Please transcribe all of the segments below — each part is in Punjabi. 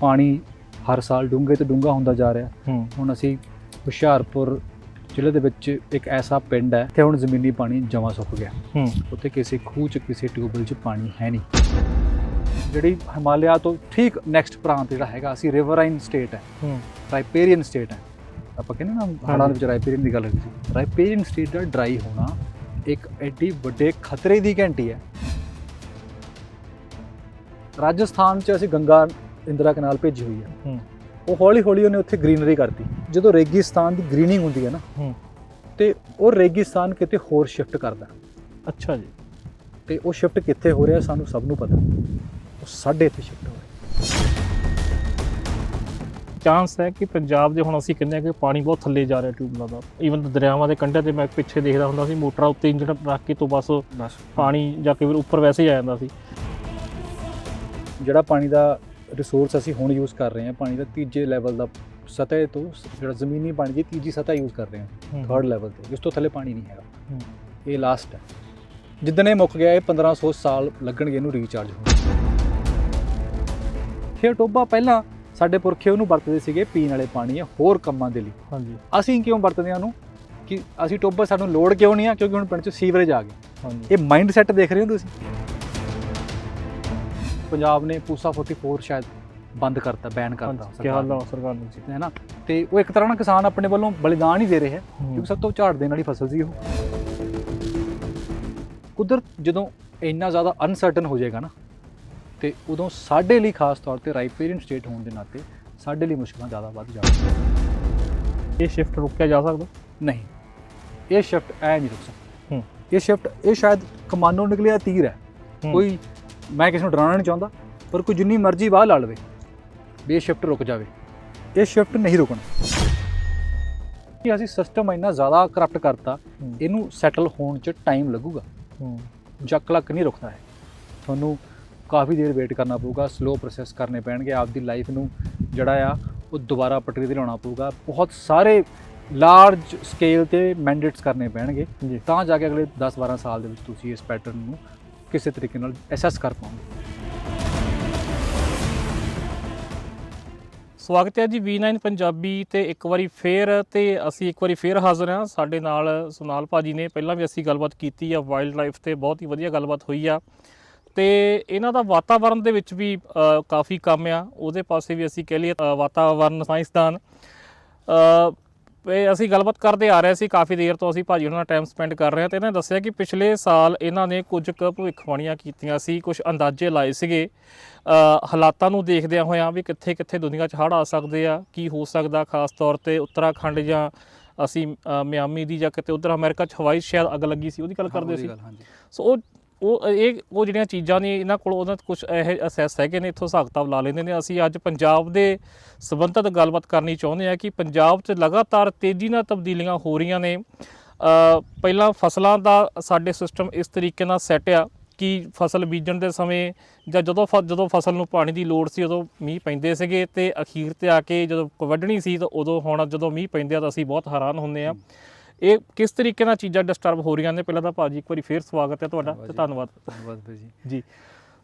ਪਾਣੀ ਹਰ ਸਾਲ ਡੂੰਘੇ ਤੋਂ ਡੂੰਘਾ ਹੁੰਦਾ ਜਾ ਰਿਹਾ। ਹੁਣ ਅਸੀਂ ਹੁਸ਼ਿਆਰਪੁਰ ਜ਼ਿਲ੍ਹੇ ਦੇ ਵਿੱਚ ਇੱਕ ਐਸਾ ਪਿੰਡ ਹੈ ਤੇ ਹੁਣ ਜ਼ਮੀਨੀ ਪਾਣੀ ਜਮਾ ਸੁੱਕ ਗਿਆ। ਉੱਥੇ ਕਿਸੇ ਖੂਹ 'ਚ ਕਿਸੇ ਟਿਊਬਵੈਲ 'ਚ ਪਾਣੀ ਹੈ ਨਹੀਂ। ਜਿਹੜੀ ਹਿਮਾਲਿਆ ਤੋਂ ਠੀਕ ਨੈਕਸਟ ਪ੍ਰਾਂਤ ਜਿਹੜਾ ਹੈਗਾ ਅਸੀਂ ਰਿਵਰਾਈਨ ਸਟੇਟ ਹੈ। ਰਾਈਪੇਰੀਅਨ ਸਟੇਟ ਹੈ। ਆਪਾਂ ਕਹਿੰਦੇ ਨਾ ਦੇ ਵਿੱਚ ਰਾਈਪੇਰੀਅਨ ਦੀ ਗੱਲ ਹੋਈ ਸੀ ਰਾਈਪੇਰੀਅਨ ਸਟੇਟ ਦਾ ਡਰਾਈ ਹੋਣਾ ਇੱਕ ਐਡੀ ਵੱਡੇ ਖਤਰੇ ਦੀ ਘੰਟੀ ਹੈ। ਰਾਜਸਥਾਨ 'ਚ ਅਸੀਂ ਗੰਗਾ ਇੰਦਰਾ ਕਨਾਲ ਭੇਜੀ ਹੋਈ ਹੈ। ਉਹ ਹੌਲੀ ਹੌਲੀ ਉਹਨੇ ਉੱਥੇ ਗ੍ਰੀਨਰੀ ਕਰਤੀ। ਜਦੋਂ ਰੇਗਿਸਤਾਨ ਦੀ ਗ੍ਰੀਨਿੰਗ ਹੁੰਦੀ ਹੈ ਨਾ ਤੇ ਉਹ ਰੇਗਿਸਤਾਨ ਕਿਤੇ ਹੋਰ ਸ਼ਿਫਟ ਕਰਦਾ। ਅੱਛਾ ਜੀ। ਤੇ ਉਹ ਸ਼ਿਫਟ ਕਿੱਥੇ ਹੋ ਰਿਹਾ ਸਾਨੂੰ ਸਭ ਨੂੰ ਪਤਾ। ਉਹ ਸਾਡੇ ਇੱਥੇ ਸ਼ਿਫਟ ਹੋ ਰਿਹਾ। ਚਾਂਸ ਹੈ ਕਿ ਪੰਜਾਬ ਦੇ ਹੁਣ ਅਸੀਂ ਕਹਿੰਦੇ ਹਾਂ ਕਿ ਪਾਣੀ ਬਹੁਤ ਥੱਲੇ ਜਾ ਰਿਹਾ ਟਿਊਬਲਾਂ ਦਾ। ਈਵਨ ਦਰਿਆਵਾਂ ਦੇ ਕੰਢੇ ਤੇ ਮੈਂ ਪਿੱਛੇ ਦੇਖਦਾ ਹੁੰਦਾ ਸੀ ਮੋਟਰਾਂ ਉੱਤੇ ਇੰਜਣ ਰੱਖ ਕੇ ਤੋਂ ਬਸ ਬਸ। ਪਾਣੀ ਜਾ ਕੇ ਫਿਰ ਉੱਪਰ ਵੈਸੇ ਹੀ ਆ ਜਾਂਦਾ ਸੀ। ਜਿਹੜਾ ਪਾਣੀ ਦਾ ਰਿਸੋਰਸ ਅਸੀਂ ਹੁਣ ਯੂਜ਼ ਕਰ ਰਹੇ ਹਾਂ ਪਾਣੀ ਦਾ ਤੀਜੇ ਲੈਵਲ ਦਾ ਸਤਹ ਤੋਂ ਜਿਹੜਾ ਜ਼ਮੀਨੀ ਪਾਣੀ ਦੀ ਤੀਜੀ ਸਤਹ ਯੂਜ਼ ਕਰ ਰਹੇ ਹਾਂ ਥਰਡ ਲੈਵਲ ਤੇ ਇਸ ਤੋਂ ਥੱਲੇ ਪਾਣੀ ਨਹੀਂ ਹੈਗਾ। ਇਹ ਲਾਸਟ ਹੈ। ਜਿੱਦਣ ਇਹ ਮੁੱਕ ਗਿਆ ਇਹ 1500 ਸਾਲ ਲੱਗਣਗੇ ਇਹਨੂੰ ਰੀਚਾਰਜ ਹੋਣ। ਇਹ ਟੋਬਾ ਪਹਿਲਾਂ ਸਾਡੇ ਪੁਰਖੇ ਉਹਨੂੰ ਵਰਤਦੇ ਸੀਗੇ ਪੀਣ ਵਾਲੇ ਪਾਣੀ ਜਾਂ ਹੋਰ ਕੰਮਾਂ ਦੇ ਲਈ। ਹਾਂਜੀ। ਅਸੀਂ ਕਿਉਂ ਵਰਤਦੇ ਹਾਂ ਉਹਨੂੰ? ਕਿ ਅਸੀਂ ਟੋਬਾ ਸਾਨੂੰ ਲੋੜ ਕਿਉਂ ਨਹੀਂ ਆ? ਕਿਉਂਕਿ ਹੁਣ ਪਿੰਡ 'ਚ ਸੀਵਰੇਜ ਆ ਗਏ। ਹਾਂਜੀ। ਇਹ ਮਾਈਂਡ ਸੈਟ ਦੇਖ ਰਹੇ ਹੋ ਤੁਸੀਂ? ਪੰਜਾਬ ਨੇ ਪੂਸਾ 44 ਸ਼ਾਇਦ ਬੰਦ ਕਰਤਾ ਬੈਨ ਕਰਤਾ ਕਿਹਾ ਲਾ ਸਰਕਾਰ ਨੇ ਜੀ। ਹੈ ਨਾ ਤੇ ਉਹ ਇੱਕ ਤਰ੍ਹਾਂ ਨਾਲ ਕਿਸਾਨ ਆਪਣੇ ਵੱਲੋਂ ਬਲੀਦਾਨ ਹੀ ਦੇ ਰਿਹਾ ਹੈ। ਕਿਉਂਕਿ ਸਭ ਤੋਂ ਝਾੜ ਦੇਣ ਵਾਲੀ ਫਸਲ ਸੀ ਉਹ। ਕੁਦਰਤ ਜਦੋਂ ਇੰਨਾ ਜ਼ਿਆਦਾ ਅਨਸਰਟਨ ਹੋ ਜਾਏਗਾ ਨਾ ਤੇ ਉਦੋਂ ਸਾਡੇ ਲਈ ਖਾਸ ਤੌਰ ਤੇ ਰਾਈਪੇਰੀਅਨ ਸਟੇਟ ਹੋਣ ਦੇ ਨਾਤੇ ਸਾਡੇ ਲਈ ਮੁਸ਼ਕਲਾਂ ਜ਼ਿਆਦਾ ਵੱਧ ਜਾਣਗੀਆਂ। ਇਹ ਸ਼ਿਫਟ ਰੁਕਿਆ ਜਾ ਸਕਦਾ? ਨਹੀਂ। ਇਹ ਸ਼ਿਫਟ ਐ ਨਹੀਂ ਰੁਕ ਸਕਦਾ। ਇਹ ਸ਼ਿਫਟ ਇਹ ਸ਼ਾਇਦ ਕਮਾਨੋਂ ਨਿਕਲਿਆ ਤੀਰ ਹੂੰ। ਕੋਈ ਮੈਂ ਕਿਸੇ ਨੂੰ ਡਰਾਉਣਾ ਨਹੀਂ ਚਾਹੁੰਦਾ ਪਰ ਕੋਈ ਜਿੰਨੀ ਮਰਜ਼ੀ ਬਾਹ ਲਾ ਲਵੇ। ਵੀ ਇਹ ਸ਼ਿਫਟ ਰੁਕ ਜਾਵੇ। ਇਹ ਸ਼ਿਫਟ ਨਹੀਂ ਰੁਕਣਾ। ਕਿ ਅਸੀਂ ਸਿਸਟਮ ਇੰਨਾ ਜ਼ਿਆਦਾ ਕਰਪਟ ਕਰਤਾ। ਇਹਨੂੰ ਸੈਟਲ ਹੋਣ 'ਚ ਟਾਈਮ ਲੱਗੂਗਾ। ਜੱਕ ਲੱਕ ਨਹੀਂ ਰੁਕਦਾ ਹੈ ਤੁਹਾਨੂੰ ਕਾਫੀ ਦੇਰ ਵੇਟ ਕਰਨਾ ਪਊਗਾ ਸਲੋ ਪ੍ਰੋਸੈਸ ਕਰਨੇ ਪੈਣਗੇ ਆਪਦੀ ਲਾਈਫ ਨੂੰ ਜਿਹੜਾ ਆ ਉਹ ਦੁਬਾਰਾ ਪਟਰੀ ਤੇ ਲਿਆਉਣਾ ਪਊਗਾ। ਬਹੁਤ ਸਾਰੇ ਲਾਰਜ ਸਕੇਲ ਤੇ ਮੈਂਡੇਟਸ ਕਰਨੇ ਪੈਣਗੇ। ਤਾਂ ਜਾ ਕੇ ਅਗਲੇ 10-12 ਸਾਲ ਦੇ ਵਿੱਚ ਤੁਸੀਂ ਇਸ ਪੈਟਰਨ ਨੂੰ ਕਿਸੇ ਤਰੀਕੇ ਨਾਲ ਐਸੈਸ ਕਰ ਪਾਓਗੇ ਸਵਾਗਤ ਹੈ ਜੀ V9 ਪੰਜਾਬੀ ਤੇ ਇੱਕ ਵਾਰੀ ਫੇਰ ਤੇ ਅਸੀਂ ਇੱਕ ਵਾਰੀ ਫੇਰ ਹਾਜ਼ਰ ਹਾਂ। ਸਾਡੇ ਨਾਲ ਸੁਨਾਲ ਭਾਜੀ ਨੇ ਪਹਿਲਾਂ ਵੀ ਅਸੀਂ ਗੱਲਬਾਤ ਕੀਤੀ ਆ ਵਾਈਲਡ ਲਾਈਫ ਤੇ ਬਹੁਤ ਹੀ ਵਧੀਆ ਗੱਲਬਾਤ ਹੋਈ ਆ। ਤੇ ਇਹਨਾਂ ਦਾ ਵਾਤਾਵਰਣ ਦੇ ਵਿੱਚ ਵੀ ਕਾਫੀ ਕੰਮ ਆ। ਉਹਦੇ ਪਾਸੇ ਵੀ ਅਸੀਂ ਕਹਿ ਲਈਏ ਅ, ਵਾਤਾਵਰਣ ਸਾਇੰਸਦਾਨ। ਅਸੀਂ ਗੱਲਬਾਤ ਕਰਦੇ ਆ ਰਹੇ ਸੀ ਕਾਫੀ ਦੇਰ ਤੋਂ ਅਸੀਂ ਭਾਜੀ ਉਹਨਾਂ ਨਾਲ ਟਾਈਮ ਸਪੈਂਡ ਕਰ ਰਹੇ ਹਾਂ ਤੇ ਇਹਨਾਂ ਨੇ ਦੱਸਿਆ ਕਿ ਪਿਛਲੇ ਸਾਲ ਇਹਨਾਂ ਨੇ ਕੁਝ ਕੁ ਭਵਿੱਖਬਾਣੀਆਂ ਕੀਤੀਆਂ ਸੀ ਕੁਝ ਅੰਦਾਜ਼ੇ ਲਾਏ ਸੀਗੇ। ਹਾਲਾਤਾਂ ਨੂੰ ਦੇਖਦਿਆਂ ਹੋਇਆਂ ਵੀ ਕਿੱਥੇ ਕਿੱਥੇ ਦੁਨੀਆ 'ਚ ਹੜ੍ਹ ਆ ਸਕਦੇ ਆ ਕੀ ਹੋ ਸਕਦਾ ਖਾਸ ਤੌਰ ਤੇ ਉੱਤਰਾਖੰਡ ਜਾਂ ਅਸੀਂ ਮਿਆਮੀ ਦੀ ਜਾਂ ਕਿਤੇ ਉਧਰ ਅਮਰੀਕਾ 'ਚ ਹਵਾਈ ਸ਼ਾਇਦ ਅੱਗ ਲੱਗੀ ਸੀ ਉਹਦੀ ਗੱਲ ਕਰਦੇ ਸੀ। ਸੋ ਉਹ ਉਹ, ਇਹ, ਉਹ ਜਿਹੜੀਆਂ ਚੀਜ਼ਾਂ ਨੇ, ਇਹਨਾਂ ਕੋਲ ਉਹਨਾਂ ਕੁਝ ਇਹ ਅਸੈਸ ਹੈਗੇ ਨੇ, ਇੱਥੋਂ ਹਿਸਾਬ ਕਿਤਾਬ ਲਾ ਲੈਂਦੇ ਨੇ। ਅਸੀਂ ਅੱਜ ਪੰਜਾਬ ਦੇ ਸੰਬੰਧਤ ਗੱਲਬਾਤ ਕਰਨੀ ਚਾਹੁੰਦੇ ਆ ਕਿ ਪੰਜਾਬ 'ਚ ਲਗਾਤਾਰ ਤੇਜ਼ੀ ਨਾਲ ਤਬਦੀਲੀਆਂ ਹੋ ਰਹੀਆਂ ਨੇ। ਪਹਿਲਾਂ ਫਸਲਾਂ ਦਾ ਸਾਡੇ ਸਿਸਟਮ ਇਸ ਤਰੀਕੇ ਨਾਲ ਸੈੱਟ ਆ ਕਿ ਫਸਲ ਬੀਜਣ ਦੇ ਸਮੇਂ ਜਾਂ ਜਦੋਂ ਫ- ਜਦੋਂ ਫਸਲ ਨੂੰ ਪਾਣੀ ਦੀ ਲੋੜ ਸੀ, ਉਦੋਂ ਮੀਂਹ ਪੈਂਦੇ ਸੀਗੇ ਤੇ ਅਖੀਰ ਤੇ ਆ ਕੇ ਜਦੋਂ ਵੱਢਣੀ ਸੀ, ਤਾਂ ਉਦੋਂ ਹੁਣ ਜਦੋਂ ਮੀਂਹ ਪੈਂਦੇ ਆ ਤਾਂ ਅਸੀਂ ਬਹੁਤ ਹੈਰਾਨ ਹੁੰਦੇ ਆ ਇਹ ਕਿਸ ਤਰੀਕੇ ਨਾਲ ਚੀਜ਼ਾਂ ਡਿਸਟਰਬ ਹੋ ਰਹੀਆਂ ਨੇ? ਪਹਿਲਾਂ ਤਾਂ ਭਾਜੀ ਇੱਕ ਵਾਰੀ ਫੇਰ ਸਵਾਗਤ ਹੈ ਤੁਹਾਡਾ ਤੇ ਧੰਨਵਾਦ। ਧੰਨਵਾਦ ਭਾਈ ਜੀ। ਜੀ।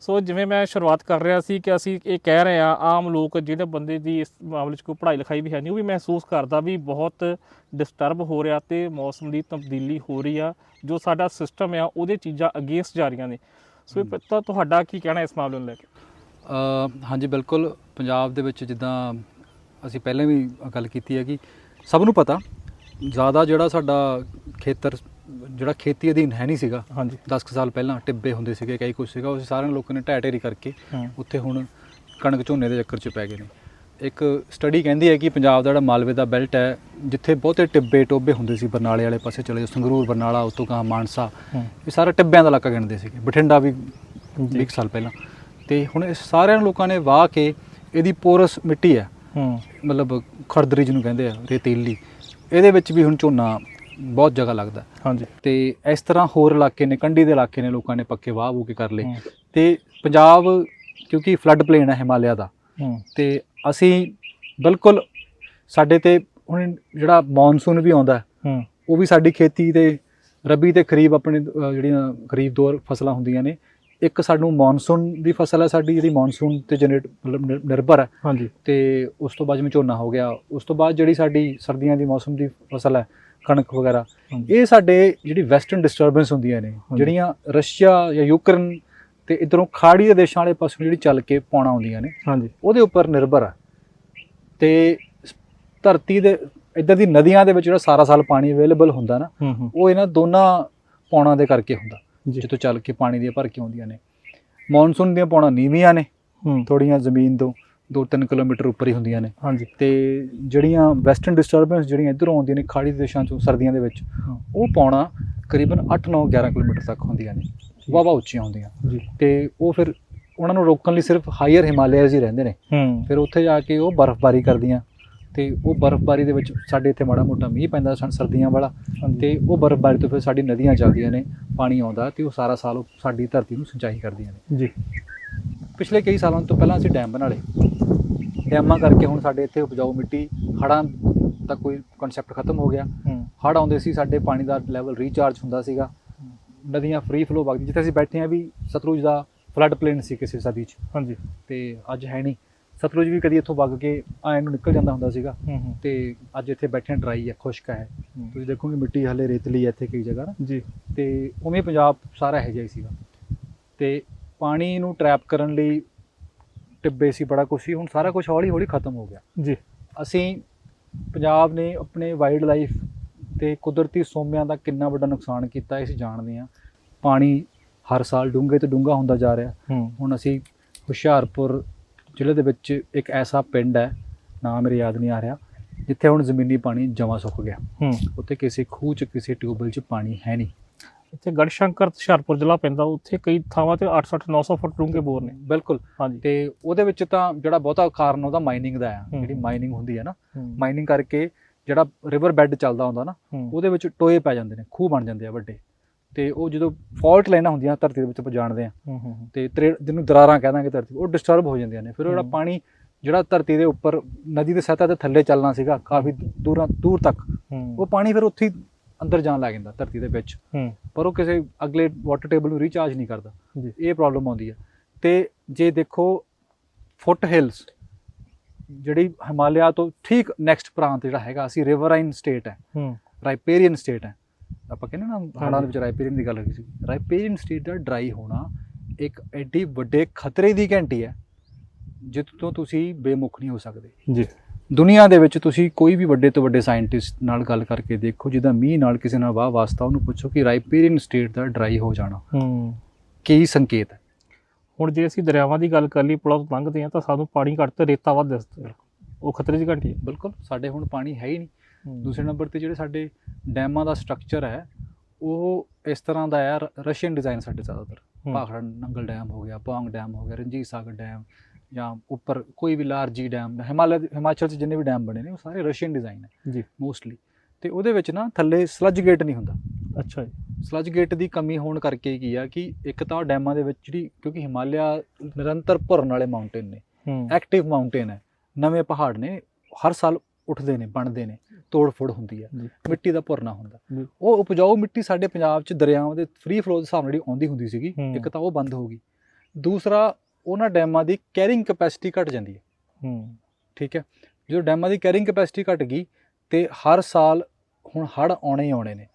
ਸੋ ਜਿਵੇਂ ਮੈਂ ਸ਼ੁਰੂਆਤ ਕਰ ਰਿਹਾ ਸੀ ਕਿ ਅਸੀਂ ਇਹ ਕਹਿ ਰਹੇ ਆ ਆਮ ਲੋਕ ਜਿਹੜੇ ਬੰਦੇ ਦੀ ਇਸ ਮਾਮਲੇ 'ਚ ਕੋਈ ਪੜ੍ਹਾਈ ਲਿਖਾਈ ਵੀ ਹੈ ਨਹੀਂ ਉਹ ਵੀ ਮਹਿਸੂਸ ਕਰਦਾ ਵੀ ਬਹੁਤ ਡਿਸਟਰਬ ਹੋ ਰਿਹਾ ਤੇ ਮੌਸਮ ਦੀ ਤਬਦੀਲੀ ਹੋ ਰਹੀ ਆ ਜੋ ਸਾਡਾ ਸਿਸਟਮ ਆ ਉਹਦੇ ਚੀਜ਼ਾਂ ਅਗੇਂਸਟ ਜਾ ਰਹੀਆਂ ਨੇ। ਸੋ ਇਹ ਪਤਾ ਤੁਹਾਡਾ ਕੀ ਕਹਿਣਾ ਇਸ ਮਾਮਲੇ ਨੂੰ ਲੈ ਕੇ? ਅ, ਹਾਂਜੀ ਬਿਲਕੁਲ। ਪੰਜਾਬ ਦੇ ਵਿੱਚ ਜਿੱਦਾਂ ਅਸੀਂ ਪਹਿਲਾਂ ਵੀ ਗੱਲ ਕੀਤੀ ਹੈ ਕਿ ਸਭ ਨੂੰ ਪਤਾ ਜ਼ਿਆਦਾ ਜਿਹੜਾ ਸਾਡਾ ਖੇਤਰ ਜਿਹੜਾ ਖੇਤੀ ਅਧੀਨ ਹੈ ਨਹੀਂ ਸੀਗਾ। ਹਾਂਜੀ। 10 ਕੁ ਸਾਲ ਪਹਿਲਾਂ ਟਿੱਬੇ ਹੁੰਦੇ ਸੀਗੇ ਕਈ ਕੁਝ ਸੀਗਾ ਉਹ ਸਾਰਿਆਂ ਲੋਕਾਂ ਨੇ ਢਹਿ ਢੇਰੀ ਕਰਕੇ ਉੱਥੇ ਹੁਣ ਕਣਕ ਝੋਨੇ ਦੇ ਚੱਕਰ 'ਚ ਪੈ ਗਏ ਨੇ। ਇੱਕ ਸਟੱਡੀ ਕਹਿੰਦੀ ਹੈ ਕਿ ਪੰਜਾਬ ਦਾ ਜਿਹੜਾ ਮਾਲਵੇ ਦਾ ਬੈਲਟ ਹੈ ਜਿੱਥੇ ਬਹੁਤੇ ਟਿੱਬੇ ਟੋਬੇ ਹੁੰਦੇ ਸੀ ਬਰਨਾਲੇ ਵਾਲੇ ਪਾਸੇ ਚਲੇ ਜਾਓ ਸੰਗਰੂਰ ਬਰਨਾਲਾ ਉਤੋਂ ਕਾ ਮਾਨਸਾ ਇਹ ਸਾਰਾ ਟਿੱਬਿਆਂ ਦਾ ਇਲਾਕਾ ਗਿਣਦੇ ਸੀਗੇ। ਬਠਿੰਡਾ ਵੀ। 20 ਸਾਲ ਪਹਿਲਾਂ। ਤੇ ਹੁਣ ਇਹ ਸਾਰਿਆਂ ਲੋਕਾਂ ਨੇ ਵਾਹ ਕੇ ਇਹਦੀ ਪੋਰਸ ਮਿੱਟੀ ਹੈ। ਹੂੰ। ਮਤਲਬ ਖਰਦਰੀ ਜਿਹਨੂੰ ਕਹਿੰਦੇ ਆ ਰੇਤੀਲੀ। ਇਹਦੇ ਵਿੱਚ ਵੀ ਹੁਣ ਝੋਨਾ ਬਹੁਤ ਜਗ੍ਹਾ ਲੱਗਦਾ। ਹਾਂਜੀ। ਤੇ ਇਸ ਤਰ੍ਹਾਂ ਹੋਰ ਇਲਾਕੇ ਨੇ ਕੰਢੀ ਦੇ ਇਲਾਕੇ ਨੇ ਲੋਕਾਂ ਨੇ ਪੱਕੇ ਵਾਹ ਵੂ ਕੇ ਕਰ ਲਏ। ਤੇ ਪੰਜਾਬ ਕਿਉਂਕਿ ਫਲੱਡ ਪਲੇਨ ਹੈ ਹਿਮਾਲਿਆ ਦਾ। ਤੇ ਅਸੀਂ ਬਿਲਕੁਲ ਸਾਡੇ ਤੇ ਹੁਣ ਜਿਹੜਾ ਮੌਨਸੂਨ ਵੀ ਆਉਂਦਾ ਉਹ ਵੀ ਸਾਡੀ ਖੇਤੀ ਤੇ ਰਬੀ ਤੇ ਖਰੀਫ ਆਪਣੇ ਜਿਹੜੀਆਂ ਖਰੀਫ ਦੋ ਫਸਲਾਂ ਹੁੰਦੀਆਂ ਨੇ ਇੱਕ ਸਾਨੂੰ ਮੌਨਸੂਨ ਦੀ ਫਸਲ ਹੈ ਸਾਡੀ ਜਿਹੜੀ ਮੌਨਸੂਨ ਤੇ ਜਨਰੇਟ ਮਤਲਬ ਨਿਰ- ਨਿਰਭਰ ਹੈ। ਹਾਂਜੀ। ਤੇ ਉਸ ਤੋਂ ਬਾਅਦ ਜਿਵੇਂ ਝੋਨਾ ਹੋ ਗਿਆ ਉਸ ਤੋਂ ਬਾਅਦ ਜਿਹੜੀ ਸਾਡੀ ਸਰਦੀਆਂ ਦੀ ਮੌਸਮ ਦੀ ਫਸਲ ਹੈ ਕਣਕ ਵਗੈਰਾ। ਇਹ ਸਾਡੇ ਜਿਹੜੀ ਵੈਸਟਰਨ ਡਿਸਟਰਬੈਂਸ ਹੁੰਦੀਆਂ ਨੇ ਜਿਹੜੀਆਂ ਰਸ਼ੀਆ ਜਾਂ ਯੂਕਰੇਨ ਤੇ ਇਧਰੋਂ ਖਾੜੀ ਦੇ ਦੇਸ਼ਾਂ ਵਾਲੇ ਪਾਸੋਂ ਜਿਹੜੀ ਚੱਲ ਕੇ ਪੌਣਾ ਆਉਂਦੀਆਂ ਨੇ ਹਾਂਜੀ। ਉਹਦੇ ਉੱਪਰ ਨਿਰਭਰ ਹੈ। ਤੇ ਧਰਤੀ ਦੇ ਇੱਧਰ ਦੀ ਨਦੀਆਂ ਦੇ ਵਿੱਚ ਜਿਹੜਾ ਸਾਰਾ ਸਾਲ ਪਾਣੀ ਅਵੇਲੇਬਲ ਹੁੰਦਾ ਨਾ ਉਹ ਇਹਨਾਂ ਦੋਨਾਂ ਪੌਣਾਂ ਦੇ ਕਰਕੇ ਹੁੰਦਾ। ਜਿੱਥੋਂ ਚੱਲ ਕੇ ਪਾਣੀ ਦੀਆਂ ਭਰ ਕੇ ਆਉਂਦੀਆਂ ਨੇ। ਮੌਨਸੂਨ ਦੀਆਂ ਪੌਣਾਂ ਨੀਵੀਆਂ ਨੇ। ਥੋੜੀਆਂ ਜ਼ਮੀਨ ਤੋਂ 2-3 ਕਿਲੋਮੀਟਰ ਉੱਪਰ ਹੀ ਹੁੰਦੀਆਂ ਨੇ। ਹਾਂਜੀ। ਤੇ ਜਿਹੜੀਆਂ ਵੈਸਟਰਨ ਡਿਸਟਰਬੈਂਸ ਜਿਹੜੀਆਂ ਇਧਰੋਂ ਆਉਂਦੀਆਂ ਨੇ ਖਾੜੀ ਦੇ ਦੇਸ਼ਾਂ ਚੋਂ ਸਰਦੀਆਂ ਦੇ ਵਿੱਚ। ਉਹ ਪੌਣਾ ਕਰੀਬਨ 8-9 11 ਕਿਲੋਮੀਟਰ ਤੱਕ ਹੁੰਦੀਆਂ ਨੇ। ਵਾਵਾ ਉੱਚੀਆਂ ਹੁੰਦੀਆਂ। ਜੀ। ਤੇ ਉਹ ਫਿਰ ਉਹਨਾਂ ਨੂੰ ਰੋਕਣ ਲਈ ਸਿਰਫ ਹਾਈਅਰ ਹਿਮਾਲਿਆਜ਼ ਹੀ ਰਹਿੰਦੇ ਨੇ। ਫਿਰ ਉੱਥੇ ਜਾ ਕੇ ਉਹ ਬਰਫ਼ਬਾਰੀ ਕਰਦੀਆਂ। ਤੇ ਉਹ ਬਰਫ਼ਬਾਰੀ ਦੇ ਵਿੱਚ ਸਾਡੇ ਇੱਥੇ ਮਾੜਾ ਮੋਟਾ ਮੀਂਹ ਪੈਂਦਾ ਸਨ ਸਰਦੀਆਂ ਵਾਲਾ। ਤੇ ਉਹ ਬਰਫ਼ਬਾਰੀ ਤੋਂ ਫਿਰ ਸਾਡੀ ਨਦੀਆਂ ਚੱਲਦੀਆਂ ਨੇ ਪਾਣੀ ਆਉਂਦਾ ਤੇ ਉਹ ਸਾਰਾ ਸਾਲ ਉਹ ਸਾਡੀ ਧਰਤੀ ਨੂੰ ਸਿੰਚਾਈ ਕਰਦੀਆਂ ਨੇ। ਜੀ। ਪਿਛਲੇ ਕਈ ਸਾਲਾਂ ਤੋਂ ਪਹਿਲਾਂ ਅਸੀਂ ਡੈਮ ਬਣਾ ਲਏ। ਡੈਮਾਂ ਕਰਕੇ ਹੁਣ ਸਾਡੇ ਇੱਥੇ ਉਪਜਾਊ ਮਿੱਟੀ ਹੜ੍ਹਾਂ ਦਾ ਕੋਈ ਕਨਸੈਪਟ ਖਤਮ ਹੋ ਗਿਆ। ਹੂੰ। ਹੜ੍ਹ ਆਉਂਦੇ ਸੀ ਸਾਡੇ ਪਾਣੀ ਦਾ ਲੈਵਲ ਰੀਚਾਰਜ ਹੁੰਦਾ ਸੀਗਾ। ਨਦੀਆਂ ਫ੍ਰੀ ਫਲੋ ਵਗਦੀ ਜਿੱਥੇ ਅਸੀਂ ਬੈਠੇ ਆ ਵੀ ਸਤਲੁਜ ਦਾ ਫਲੱਡ ਪਲੇਨ ਸੀ ਕਿਸੇ ਸਦੀ 'ਚ। ਹਾਂਜੀ। ਤੇ ਅੱਜ ਹੈ ਨਹੀਂ। ਸਤਲੁਜ ਵੀ ਕਦੀ ਇੱਥੋਂ ਵਗ ਕੇ ਆਏ ਨੂੰ ਨਿਕਲ ਜਾਂਦਾ ਹੁੰਦਾ ਸੀਗਾ। ਤੇ ਅੱਜ ਇੱਥੇ ਬੈਠੇ ਡਰਾਈ ਹੈ ਖੁਸ਼ਕ ਹੈ। ਤੁਸੀਂ ਦੇਖੋਗੇ ਮਿੱਟੀ ਹਲੇ ਰੇਤਲੀ ਹੈ ਇੱਥੇ ਕਈ ਜਗ੍ਹਾ ਨਾ। ਜੀ। ਤੇ ਉਵੇਂ ਪੰਜਾਬ ਸਾਰਾ ਇਹੋ ਜਿਹਾ ਹੀ ਸੀਗਾ। ਤੇ ਪਾਣੀ ਨੂੰ ਟਰੈਪ ਕਰਨ ਲਈ ਟਿੱਬੇ ਸੀ ਬੜਾ ਕੁਛ ਸੀ। ਹੁਣ ਸਾਰਾ ਕੁਝ ਹੌਲੀ ਹੌਲੀ ਖਤਮ ਹੋ ਗਿਆ। ਜੀ। ਅਸੀਂ ਪੰਜਾਬ ਨੇ ਆਪਣੇ ਵਾਈਲਡ ਲਾਈਫ ਤੇ ਕੁਦਰਤੀ ਸੋਮਿਆਂ ਦਾ ਕਿੰਨਾ ਵੱਡਾ ਨੁਕਸਾਨ ਕੀਤਾ ਇਹ ਅਸੀਂ ਜਾਣਦੇ ਹਾਂ। ਪਾਣੀ ਹਰ ਸਾਲ ਡੂੰਘੇ ਤੋਂ ਡੂੰਘਾ ਹੁੰਦਾ ਜਾ ਰਿਹਾ। ਹੁਣ ਅਸੀਂ ਹੁਸ਼ਿਆਰਪੁਰ ਜ਼ਿਲ੍ਹੇ ਦੇ ਵਿੱਚ ਇੱਕ ਐਸਾ ਪਿੰਡ ਹੈ ਨਾਮ ਮੇਰੇ ਯਾਦ ਨਹੀਂ ਆ ਰਿਹਾ ਜਿੱਥੇ ਹੁਣ ਜ਼ਮੀਨੀ ਪਾਣੀ ਜਮਾ ਸੁੱਕ ਗਿਆ। ਹੂੰ। ਉੱਥੇ ਕਿਸੇ ਖੂਹ 'ਚ ਕਿਸੇ ਟਿਊਬਵੈਲ 'ਚ ਪਾਣੀ ਹੈ ਨਹੀਂ। ਇੱਥੇ ਗੜਸ਼ੰਕਰ ਹੁਸ਼ਿਆਰਪੁਰ ਜ਼ਿਲ੍ਹਾ ਪੈਂਦਾ ਉੱਥੇ ਕਈ ਥਾਵਾਂ ਤੇ 800 900 ਫੁੱਟ ਡੂੰਘੇ ਬੋਰ ਨੇ। ਬਿਲਕੁਲ। ਹਾਂਜੀ। ਤੇ ਉਹਦੇ ਵਿੱਚ ਤਾਂ ਜਿਹੜਾ ਬਹੁਤਾ ਕਾਰਨ ਉਹਦਾ ਮਾਈਨਿੰਗ ਦਾ ਆ। ਜਿਹੜੀ ਮਾਈਨਿੰਗ ਹੁੰਦੀ ਹੈ ਨਾ ਮਾਈਨਿੰਗ ਕਰਕੇ ਜਿਹੜਾ ਰਿਵਰ ਬੈੱਡ ਚੱਲਦਾ ਹੁੰਦਾ ਨਾ ਉਹਦੇ ਵਿੱਚ ਟੋਏ ਪੈ ਜਾਂਦੇ ਨੇ ਖੂਹ ਬਣ ਜਾਂਦੇ ਆ ਵੱਡੇ। ਤੇ ਉਹ ਜਦੋਂ ਫਾਲਟ ਲਾਈਨਾਂ ਹੁੰਦੀਆਂ ਧਰਤੀ ਦੇ ਵਿੱਚ ਆਪਾਂ ਜਾਣਦੇ ਆ ਤੇ ਜਿਹਨੂੰ ਦਰਾਰਾਂ ਕਹਿ ਦਾਂਗੇ ਧਰਤੀ ਉਹ ਡਿਸਟਰਬ ਹੋ ਜਾਂਦੀਆਂ ਨੇ। ਫਿਰ ਉਹ ਜਿਹੜਾ। ਪਾਣੀ ਜਿਹੜਾ ਧਰਤੀ ਦੇ ਉੱਪਰ ਨਦੀ ਦੇ ਸਤਹ ਤੇ ਥੱਲੇ ਚੱਲਣਾ ਸੀਗਾ ਕਾਫੀ ਦੂਰਾਂ ਦੂਰ ਤੱਕ ਉਹ ਪਾਣੀ ਫਿਰ ਉੱਥੇ ਅੰਦਰ ਜਾਣ ਲੱਗ ਜਾਂਦਾ ਧਰਤੀ ਦੇ ਵਿੱਚ। ਪਰ ਉਹ ਕਿਸੇ ਅਗਲੇ ਵਾਟਰ ਟੇਬਲ ਨੂੰ ਰੀਚਾਰਜ ਨਹੀਂ ਕਰਦਾ। ਇਹ ਪ੍ਰੋਬਲਮ ਆਉਂਦੀ ਹੈ ਤੇ ਜੇ ਦੇਖੋ ਫੁੱਟ ਹਿਲਸ ਜਿਹੜੀ ਹਿਮਾਲਿਆ ਤੋਂ ਠੀਕ ਨੈਕਸਟ ਪ੍ਰਾਂਤ ਜਿਹੜਾ ਹੈਗਾ ਅਸੀਂ ਰਿਵਰਾਈਨ ਸਟੇਟ ਹੈ ਹੂੰ। ਰਾਈਪੇਰੀਅਨ ਸਟੇਟ ਹੈ। ਆਪਾਂ ਕਹਿੰਦੇ ਨਾ ਹਾਂਜੀ। ਦੇ ਵਿੱਚ ਰਾਈਪੇਰੀਅਨ ਦੀ ਗੱਲ ਹੋਈ ਸੀ। ਰਾਈਪੇਰੀਅਨ ਸਟੇਟ ਦਾ ਡਰਾਈ ਹੋਣਾ ਇੱਕ ਐਡੀ ਵੱਡੇ ਖਤਰੇ ਦੀ ਘੰਟੀ ਹੈ ਜਿੱਤ ਤੋਂ ਤੁਸੀਂ ਬੇਮੁਖ ਨਹੀਂ ਹੋ ਸਕਦੇ। ਜੀ। ਦੁਨੀਆ ਦੇ ਵਿੱਚ ਤੁਸੀਂ ਕੋਈ ਵੀ ਵੱਡੇ ਤੋਂ ਵੱਡੇ ਸਾਇੰਟਿਸਟ ਨਾਲ ਗੱਲ ਕਰਕੇ ਦੇਖੋ ਜਿਹਦਾ ਮੀਂਹ ਨਾਲ ਕਿਸੇ ਨਾਲ ਵਾਹ ਵਾਸਤਾ ਉਹਨੂੰ ਪੁੱਛੋ ਕਿ ਰਾਈਪੇਰੀਅਨ ਸਟੇਟ ਦਾ ਡਰਾਈ ਹੋ ਜਾਣਾ। ਹੂੰ। ਕੀ ਸੰਕੇਤ ਹੈ? ਹੁਣ ਜੇ ਅਸੀਂ ਦਰਿਆਵਾਂ ਦੀ ਗੱਲ ਕਰ ਲਈ ਪੁਲਾਂ ਤੋਂ ਲੰਘਦੇ ਹਾਂ ਤਾਂ ਸਾਨੂੰ ਪਾਣੀ ਘੱਟ ਤੇ ਰੇਤਾ ਵੱਧ ਦਿਸਦਾ ਉਹ ਖਤਰੇ ਦੀ ਘੰਟੀ ਹੈ। ਬਿਲਕੁਲ ਸਾਡੇ ਹੁਣ ਪਾਣੀ ਹੈ ਹੀ ਨਹੀਂ। ਹੂੰ। ਦੂਸਰੇ ਨੰਬਰ ਤੇ ਜਿਹੜੇ ਸਾਡੇ ਡੈਮਾਂ ਦਾ ਸਟਰਕਚਰ ਹੈ ਉਹ ਇਸ ਤਰ੍ਹਾਂ ਦਾ ਹੈ ਰਸ਼ੀਅਨ ਡਿਜ਼ਾਈਨ ਸਾਡੇ ਜ਼ਿਆਦਾਤਰ। ਭਾਖੜਾ ਨੰਗਲ ਡੈਮ ਹੋ ਗਿਆ ਪੌਂਗ ਡੈਮ ਹੋ ਗਿਆ ਰਣਜੀਤ ਸਾਗਰ ਡੈਮ ਜਾਂ ਉੱਪਰ ਕੋਈ ਵੀ ਲਾਰਜੀ ਡੈਮ ਹਿਮਾਲय ਦੇ- ਹਿਮਾਚਲ 'ਚ ਜਿੰਨੇ ਵੀ ਡੈਮ ਬਣੇ ਨੇ ਉਹ ਸਾਰੇ ਰਸ਼ੀਅਨ ਡਿਜ਼ਾਈਨ ਹੈ ਜੀ। ਮੋਸਟਲੀ ਤੇ ਉਹਦੇ ਵਿੱਚ ਨਾ ਥੱਲੇ ਸਲੱਜ ਗੇਟ ਨਹੀਂ ਹੁੰਦਾ। ਅੱਛਾ ਜੀ। ਸਲੱਜ ਗੇਟ ਦੀ ਕਮੀ ਹੋਣ ਕਰਕੇ ਕੀ ਆ ਕਿ ਇੱਕ ਤਾਂ ਡੈਮਾਂ ਦੇ ਵਿੱਚ ਜਿਹੜੀ ਕਿਉਂਕਿ ਹਿਮਾਲਿਆ ਨਿਰੰਤਰ ਭਰਨ ਵਾਲੇ ਮਾਊਂਟੇਨ ਨੇ ਐਕਟਿਵ ਮਾਊਂਟੇਨ ਹੈ ਨਵੇਂ ਪਹਾੜ ਨੇ ਹਰ ਸਾਲ ਉੱਠਦੇ ਨੇ ਬਣਦੇ ਨੇ। ਤੋੜ ਫੋੜ ਹੁੰਦੀ ਹੈ। ਮਿੱਟੀ ਦਾ ਭੁਰਨਾ ਹੁੰਦਾ। ਉਹ ਉਪਜਾਊ ਮਿੱਟੀ ਸਾਡੇ ਪੰਜਾਬ 'ਚ ਦਰਿਆਵਾਂ ਦੇ ਫ੍ਰੀ ਫਲੋ ਦੇ ਹਿਸਾਬ ਨਾਲ ਜਿਹੜੀ ਆਉਂਦੀ ਹੁੰਦੀ ਸੀਗੀ। ਇੱਕ ਤਾਂ ਉਹ ਬੰਦ ਹੋ ਗਈ। ਦੂਸਰਾ ਉਹਨਾਂ ਡੈਮਾਂ ਦੀ ਕੈਰਿੰਗ ਕੈਪੈਸਿਟੀ ਘਟ ਜਾਂਦੀ ਹੈ। ਹੂੰ। ਠੀਕ ਹੈ? ਜਦੋਂ ਡੈਮਾਂ ਦੀ ਕੈਰਿੰਗ ਕੈਪੈਸਿਟੀ ਘਟ ਗਈ ਤੇ ਹਰ ਸਾਲ ਹੁਣ ਹੜ ਆਉਣੇ ਹੀ ਆਉਣੇ ਨੇ।